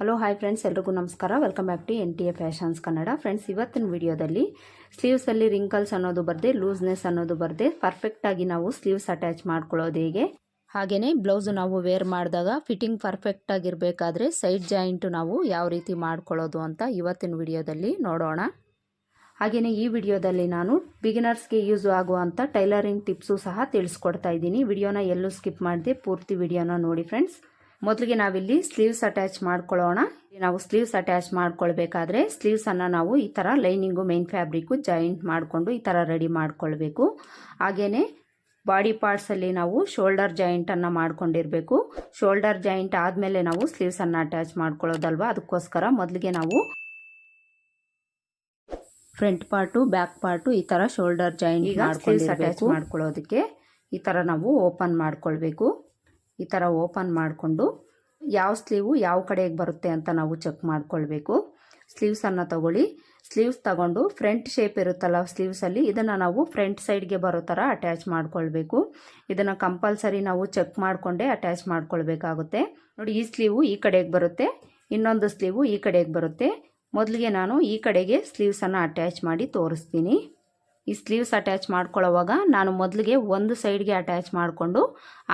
Hello hi friends ಎಲ್ರಿಗೂ ನಮಸ್ಕಾರ. Welcome back to N T A fashions Kannada friends ಇವತ್ತಿನ ವಿಡಿಯೋದಲ್ಲಿ ಸ್ಲೀವ್ಸಲ್ಲಿ ರಿಂಕಲ್ಸ್ ಅನ್ನೋದು ಬರದೆ ಲೂಸ್ನೆಸ್ ಅನ್ನೋದು ಬರದೆ ಪರ್ಫೆಕ್ಟಾಗಿ ನಾವು ಸ್ಲೀವ್ಸ್ ಅಟ್ಯಾಚ್ ಮಾಡ್ಕೊಳ್ಳೋದು ಹೇಗೆ? ಹಾಗೆಯೇ ಬ್ಲೌಸು ನಾವು ವೇರ್ ಮಾಡಿದಾಗ ಫಿಟ್ಟಿಂಗ್ ಪರ್ಫೆಕ್ಟ್ ಆಗಿರಬೇಕಾದ್ರೆ ಸೈಡ್ ಜಾಯಿಂಟು ನಾವು ಯಾವ ರೀತಿ ಮಾಡ್ಕೊಳ್ಳೋದು ಅಂತ ಇವತ್ತಿನ ವಿಡಿಯೋದಲ್ಲಿ ನೋಡೋಣ. ಹಾಗೆಯೇ ಈ ವಿಡಿಯೋದಲ್ಲಿ ನಾನು ಬಿಗಿನರ್ಸ್ಗೆ ಯೂಸ್ ಆಗುವಂಥ ಟೈಲರಿಂಗ್ ಟಿಪ್ಸು ಸಹ ತಿಳಿಸ್ಕೊಡ್ತಾ ಇದ್ದೀನಿ. ವಿಡಿಯೋನ ಎಲ್ಲೂ ಸ್ಕಿಪ್ ಮಾಡದೆ ಪೂರ್ತಿ ವಿಡಿಯೋನ ನೋಡಿ ಫ್ರೆಂಡ್ಸ್ ಮೊದಲಿಗೆ ನಾವಿಲ್ಲಿ ಸ್ಲೀವ್ಸ್ ಅಟ್ಯಾಚ್ ಮಾಡ್ಕೊಳ್ಳೋಣ. ನಾವು ಸ್ಲೀವ್ಸ್ ಅಟ್ಯಾಚ್ ಮಾಡ್ಕೊಳ್ಬೇಕಾದ್ರೆ ಸ್ಲೀವ್ಸನ್ನು ನಾವು ಈ ತರ ಲೈನಿಂಗು ಮೈನ್ ಫ್ಯಾಬ್ರಿಕ್ ಜಾಯಿಂಟ್ ಮಾಡಿಕೊಂಡು ಈ ತರ ರೆಡಿ ಮಾಡ್ಕೊಳ್ಬೇಕು. ಹಾಗೇನೆ ಬಾಡಿ ಪಾರ್ಟ್ಸಲ್ಲಿ ನಾವು ಶೋಲ್ಡರ್ ಜಾಯಿಂಟನ್ನು ಮಾಡ್ಕೊಂಡಿರಬೇಕು. ಶೋಲ್ಡರ್ ಜಾಯಿಂಟ್ ಆದಮೇಲೆ ನಾವು ಸ್ಲೀವ್ಸನ್ನು ಅಟ್ಯಾಚ್ ಮಾಡ್ಕೊಳ್ಳೋದಲ್ವ? ಅದಕ್ಕೋಸ್ಕರ ಮೊದಲಿಗೆ ನಾವು ಫ್ರಂಟ್ ಪಾರ್ಟು ಬ್ಯಾಕ್ ಪಾರ್ಟು ಈ ಥರ ಶೋಲ್ಡರ್ ಜಾಯಿಂಟ್ ಸ್ಲೀವ್ಸ್ ಅಟ್ಯಾಚ್ ಮಾಡ್ಕೊಳ್ಳೋದಕ್ಕೆ ಈ ಥರ ನಾವು ಓಪನ್ ಮಾಡ್ಕೊಳ್ಬೇಕು. ಈ ಥರ ಓಪನ್ ಮಾಡಿಕೊಂಡು ಯಾವ ಸ್ಲೀವು ಯಾವ ಕಡೆಗೆ ಬರುತ್ತೆ ಅಂತ ನಾವು ಚೆಕ್ ಮಾಡಿಕೊಳ್ಬೇಕು. ಸ್ಲೀವ್ಸನ್ನು ತಗೊಳ್ಳಿ. ಸ್ಲೀವ್ಸ್ ತಗೊಂಡು ಫ್ರಂಟ್ ಶೇಪ್ ಇರುತ್ತಲ್ಲ ಸ್ಲೀವ್ಸಲ್ಲಿ ಇದನ್ನು ನಾವು ಫ್ರಂಟ್ ಸೈಡ್ಗೆ ಬರೋ ಥರ ಅಟ್ಯಾಚ್ ಮಾಡ್ಕೊಳ್ಬೇಕು. ಇದನ್ನು ಕಂಪಲ್ಸರಿ ನಾವು ಚೆಕ್ ಮಾಡಿಕೊಂಡೇ ಅಟ್ಯಾಚ್ ಮಾಡ್ಕೊಳ್ಬೇಕಾಗುತ್ತೆ. ನೋಡಿ, ಈ ಸ್ಲೀವು ಈ ಕಡೆಗೆ ಬರುತ್ತೆ, ಇನ್ನೊಂದು ಸ್ಲೀವು ಈ ಕಡೆಗೆ ಬರುತ್ತೆ. ಮೊದಲಿಗೆ ನಾನು ಈ ಕಡೆಗೆ ಸ್ಲೀವ್ಸನ್ನು ಅಟ್ಯಾಚ್ ಮಾಡಿ ತೋರಿಸ್ತೀನಿ. ಈ ಸ್ಲೀವ್ಸ್ ಅಟ್ಯಾಚ್ ಮಾಡ್ಕೊಳ್ಳೋವಾಗ ನಾನು ಮೊದಲಿಗೆ ಒಂದು ಸೈಡ್ಗೆ ಅಟ್ಯಾಚ್ ಮಾಡಿಕೊಂಡು,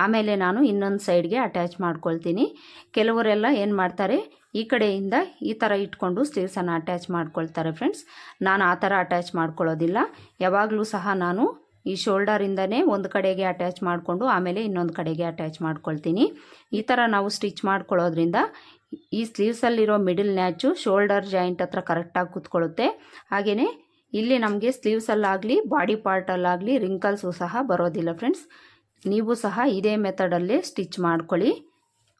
ಆಮೇಲೆ ನಾನು ಇನ್ನೊಂದು ಸೈಡ್ಗೆ ಅಟ್ಯಾಚ್ ಮಾಡ್ಕೊಳ್ತೀನಿ. ಕೆಲವರೆಲ್ಲ ಏನು ಮಾಡ್ತಾರೆ, ಈ ಕಡೆಯಿಂದ ಈ ಥರ ಇಟ್ಕೊಂಡು ಸ್ಲೀವ್ಸನ್ನು ಅಟ್ಯಾಚ್ ಮಾಡ್ಕೊಳ್ತಾರೆ ಫ್ರೆಂಡ್ಸ್ ನಾನು ಆ ಥರ ಅಟ್ಯಾಚ್ ಮಾಡ್ಕೊಳ್ಳೋದಿಲ್ಲ. ಯಾವಾಗಲೂ ಸಹ ನಾನು ಈ ಶೋಲ್ಡರಿಂದನೇ ಒಂದು ಕಡೆಗೆ ಅಟ್ಯಾಚ್ ಮಾಡಿಕೊಂಡು, ಆಮೇಲೆ ಇನ್ನೊಂದು ಕಡೆಗೆ ಅಟ್ಯಾಚ್ ಮಾಡ್ಕೊಳ್ತೀನಿ. ಈ ಥರ ನಾವು ಸ್ಟಿಚ್ ಮಾಡ್ಕೊಳ್ಳೋದ್ರಿಂದ ಈ ಸ್ಲೀವ್ಸಲ್ಲಿರೋ ಮಿಡಿಲ್ ನ್ಯಾಚು ಶೋಲ್ಡರ್ ಜಾಯಿಂಟ್ ಹತ್ರ ಕರೆಕ್ಟಾಗಿ ಕೂತ್ಕೊಳ್ಳುತ್ತೆ. ಹಾಗೆಯೇ ಇಲ್ಲಿ ನಮಗೆ ಸ್ಲೀವ್ಸಲ್ಲಾಗಲಿ ಬಾಡಿ ಪಾರ್ಟಲ್ಲಾಗಲಿ ರಿಂಕಲ್ಸು ಸಹ ಬರೋದಿಲ್ಲ ಫ್ರೆಂಡ್ಸ್ ನೀವು ಸಹ ಇದೇ ಮೆಥಡಲ್ಲೇ ಸ್ಟಿಚ್ ಮಾಡ್ಕೊಳ್ಳಿ.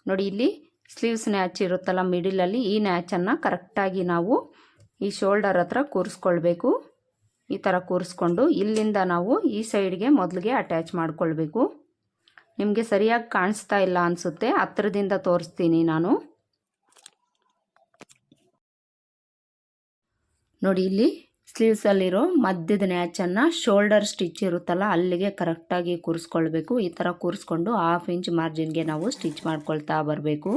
ನೋಡಿ ಇಲ್ಲಿ ಸ್ಲೀವ್ಸ್ ನ್ಯಾಚ್ ಇರುತ್ತಲ್ಲ ಮಿಡಿಲಲ್ಲಿ ಈ ನ್ಯಾಚನ್ನು ಕರೆಕ್ಟಾಗಿ ನಾವು ಈ ಶೋಲ್ಡರ್ ಹತ್ರ ಕೂರಿಸ್ಕೊಳ್ಬೇಕು. ಈ ಥರ ಕೂರಿಸ್ಕೊಂಡು ಇಲ್ಲಿಂದ ನಾವು ಈ ಸೈಡ್ಗೆ ಮೊದಲಿಗೆ ಅಟ್ಯಾಚ್ ಮಾಡ್ಕೊಳ್ಬೇಕು. ನಿಮಗೆ ಸರಿಯಾಗಿ ಕಾಣಿಸ್ತಾ ಇಲ್ಲ ಅನಿಸುತ್ತೆ, ಹತ್ರದಿಂದ ತೋರಿಸ್ತೀನಿ ನಾನು. ನೋಡಿ ಇಲ್ಲಿ ಸ್ಲೀವ್ಸಲ್ಲಿರೋ ಮಧ್ಯದ ನ್ಯಾಚನ್ನು ಶೋಲ್ಡರ್ ಸ್ಟಿಚ್ ಇರುತ್ತಲ್ಲ, ಅಲ್ಲಿಗೆ ಕರೆಕ್ಟಾಗಿ ಕೂರಿಸ್ಕೊಳ್ಬೇಕು. ಈ ಥರ ಕೂರಿಸ್ಕೊಂಡು ಹಾಫ್ ಇಂಚ್ ಮಾರ್ಜಿನ್ಗೆ ನಾವು ಸ್ಟಿಚ್ ಮಾಡ್ಕೊಳ್ತಾ ಬರಬೇಕು.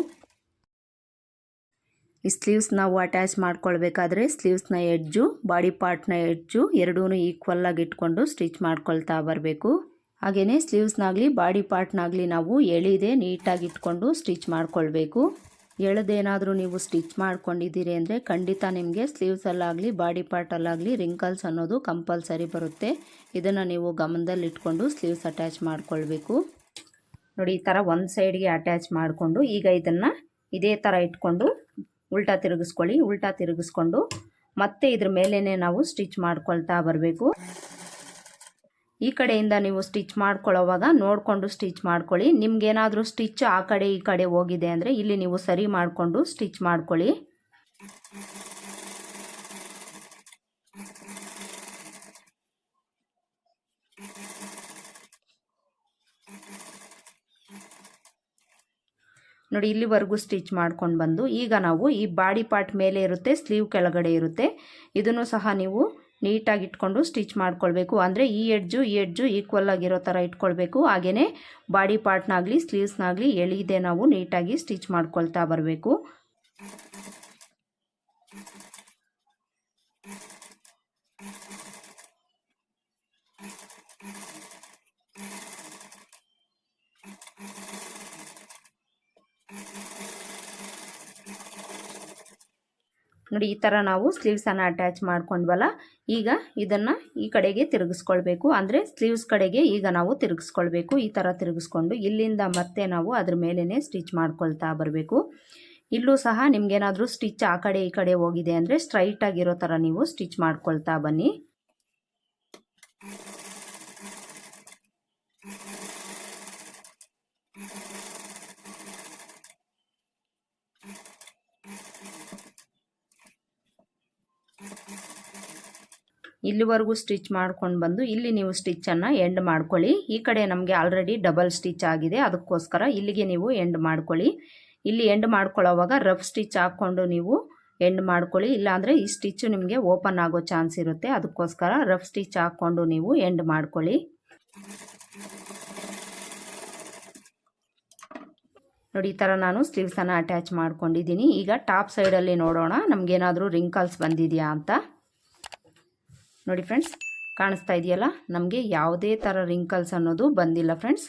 ಈ ಸ್ಲೀವ್ಸ್ ನಾವು ಅಟ್ಯಾಚ್ ಮಾಡ್ಕೊಳ್ಬೇಕಾದ್ರೆ ಸ್ಲೀವ್ಸ್ನ ಎಡ್ಜು ಬಾಡಿ ಪಾರ್ಟ್ನ ಎಡ್ಜು ಎರಡೂ ಈಕ್ವಲ್ಲಾಗಿ ಇಟ್ಕೊಂಡು ಸ್ಟಿಚ್ ಮಾಡ್ಕೊಳ್ತಾ ಬರಬೇಕು. ಹಾಗೆಯೇ ಸ್ಲೀವ್ಸ್ನಾಗಲಿ ಬಾಡಿ ಪಾರ್ಟ್ನಾಗಲಿ ನಾವು ಎಳಿದೆ ನೀಟಾಗಿ ಇಟ್ಕೊಂಡು ಸ್ಟಿಚ್ ಮಾಡ್ಕೊಳ್ಬೇಕು. ಎಳೆದೇನಾದರೂ ನೀವು ಸ್ಟಿಚ್ ಮಾಡ್ಕೊಂಡಿದ್ದೀರಿ ಅಂದರೆ ಖಂಡಿತ ನಿಮಗೆ ಸ್ಲೀವ್ಸಲ್ಲಾಗಲಿ ಬಾಡಿ ಪಾರ್ಟಲ್ಲಾಗಲಿ ರಿಂಕಲ್ಸ್ ಅನ್ನೋದು ಕಂಪಲ್ಸರಿ ಬರುತ್ತೆ. ಇದನ್ನು ನೀವು ಗಮನದಲ್ಲಿ ಇಟ್ಕೊಂಡು ಸ್ಲೀವ್ಸ್ ಅಟ್ಯಾಚ್ ಮಾಡ್ಕೊಳ್ಬೇಕು. ನೋಡಿ, ಈ ಥರ ಒಂದು ಸೈಡ್ಗೆ ಅಟ್ಯಾಚ್ ಮಾಡಿಕೊಂಡು ಈಗ ಇದನ್ನು ಇದೇ ಥರ ಇಟ್ಕೊಂಡು ಉಲ್ಟಾ ತಿರುಗಿಸ್ಕೊಳ್ಳಿ, ಉಲ್ಟಾ ತಿರುಗಿಸ್ಕೊಂಡು ಮತ್ತೆ ಇದ್ರ ಮೇಲೇ ನಾವು ಸ್ಟಿಚ್ ಮಾಡ್ಕೊಳ್ತಾ ಬರಬೇಕು. ಈ ಕಡೆಯಿಂದ ನೀವು ಸ್ಟಿಚ್ ಮಾಡ್ಕೊಳ್ಳೋವಾಗ ನೋಡಿಕೊಂಡು ಸ್ಟಿಚ್ ಮಾಡ್ಕೊಳ್ಳಿ. ನಿಮ್ಗೇನಾದರೂ ಸ್ಟಿಚ್ ಆ ಕಡೆ ಈ ಕಡೆ ಹೋಗಿದೆ ಅಂದರೆ ಇಲ್ಲಿ ನೀವು ಸರಿ ಮಾಡಿಕೊಂಡು ಸ್ಟಿಚ್ ಮಾಡ್ಕೊಳ್ಳಿ. ನೋಡಿ, ಇಲ್ಲಿವರೆಗೂ ಸ್ಟಿಚ್ ಮಾಡ್ಕೊಂಡು ಬಂದು ಈಗ ನಾವು ಈ ಬಾಡಿ ಪಾರ್ಟ್ ಮೇಲೆ ಇರುತ್ತೆ, ಸ್ಲೀವ್ ಕೆಳಗಡೆ ಇರುತ್ತೆ. ಇದನ್ನು ಸಹ ನೀವು ನೀಟಾಗಿ ಇಟ್ಕೊಂಡು ಸ್ಟಿಚ್ ಮಾಡ್ಕೊಳ್ಬೇಕು. ಅಂದರೆ ಈ ಎಡ್ಜು ಈ ಎಡ್ಜು ಈಕ್ವಲ್ ಆಗಿರೋ ಥರ ಇಟ್ಕೊಳ್ಬೇಕು. ಹಾಗೆಯೇ ಬಾಡಿ ಪಾರ್ಟ್ನಾಗಲಿ ಸ್ಲೀವ್ಸ್ನಾಗಲಿ ಎಳಿದೆ ನಾವು ನೀಟಾಗಿ ಸ್ಟಿಚ್ ಮಾಡ್ಕೊಳ್ತಾ ಬರಬೇಕು. ನೋಡಿ, ಈ ಥರ ನಾವು ಸ್ಲೀವ್ಸನ್ನು ಅಟ್ಯಾಚ್ ಮಾಡ್ಕೊಂಡ್ವಲ್ಲ, ಈಗ ಇದನ್ನು ಈ ಕಡೆಗೆ ತಿರುಗಿಸ್ಕೊಳ್ಬೇಕು. ಅಂದರೆ ಸ್ಲೀವ್ಸ್ ಕಡೆಗೆ ಈಗ ನಾವು ತಿರುಗಿಸ್ಕೊಳ್ಬೇಕು, ಈ ಥರ ತಿರುಗಿಸ್ಕೊಂಡು ಇಲ್ಲಿಂದ ಮತ್ತೆ ನಾವು ಅದ್ರ ಮೇಲೇ ಸ್ಟಿಚ್ ಮಾಡ್ಕೊಳ್ತಾ ಬರಬೇಕು. ಇಲ್ಲೂ ಸಹ ನಿಮಗೇನಾದರೂ ಸ್ಟಿಚ್ ಆ ಕಡೆ ಈ ಕಡೆ ಹೋಗಿದೆ ಅಂದರೆ ಸ್ಟ್ರೈಟಾಗಿರೋ ಥರ ನೀವು ಸ್ಟಿಚ್ ಮಾಡ್ಕೊಳ್ತಾ ಬನ್ನಿ. ಇಲ್ಲಿವರೆಗೂ ಸ್ಟಿಚ್ ಮಾಡ್ಕೊಂಡು ಬಂದು, ಇಲ್ಲಿ ನೀವು ಸ್ಟಿಚ್ಚನ್ನು ಎಂಡ್ ಮಾಡ್ಕೊಳ್ಳಿ. ಈ ಕಡೆ ನಮಗೆ ಆಲ್ರೆಡಿ ಡಬಲ್ ಸ್ಟಿಚ್ ಆಗಿದೆ. ಅದಕ್ಕೋಸ್ಕರ ಇಲ್ಲಿಗೆ ನೀವು ಎಂಡ್ ಮಾಡ್ಕೊಳ್ಳಿ. ಇಲ್ಲಿ ಎಂಡ್ ಮಾಡ್ಕೊಳ್ಳೋವಾಗ ರಫ್ ಸ್ಟಿಚ್ ಹಾಕ್ಕೊಂಡು ನೀವು ಎಂಡ್ ಮಾಡ್ಕೊಳ್ಳಿ. ಇಲ್ಲಾಂದರೆ ಈ ಸ್ಟಿಚ್ಚು ನಿಮಗೆ ಓಪನ್ ಆಗೋ ಚಾನ್ಸ್ ಇರುತ್ತೆ. ಅದಕ್ಕೋಸ್ಕರ ರಫ್ ಸ್ಟಿಚ್ ಹಾಕ್ಕೊಂಡು ನೀವು ಎಂಡ್ ಮಾಡ್ಕೊಳ್ಳಿ. ನೋಡಿ, ಈ ಥರ ನಾನು ಸ್ಲೀವ್ಸನ್ನು ಅಟ್ಯಾಚ್ ಮಾಡ್ಕೊಂಡಿದ್ದೀನಿ. ಈಗ ಟಾಪ್ ಸೈಡಲ್ಲಿ ನೋಡೋಣ. ನಮಗೇನಾದರೂ ರಿಂಕಲ್ಸ್ ಬಂದಿದೆಯಾ ಅಂತ. ನೋಡಿ ಫ್ರೆಂಡ್ಸ್, ಕಾಣಿಸ್ತಾ ಇದೆಯಲ್ಲ? ನಮಗೆ ಯಾವುದೇ ಥರ ರಿಂಕಲ್ಸ್ ಅನ್ನೋದು ಬಂದಿಲ್ಲ ಫ್ರೆಂಡ್ಸ್.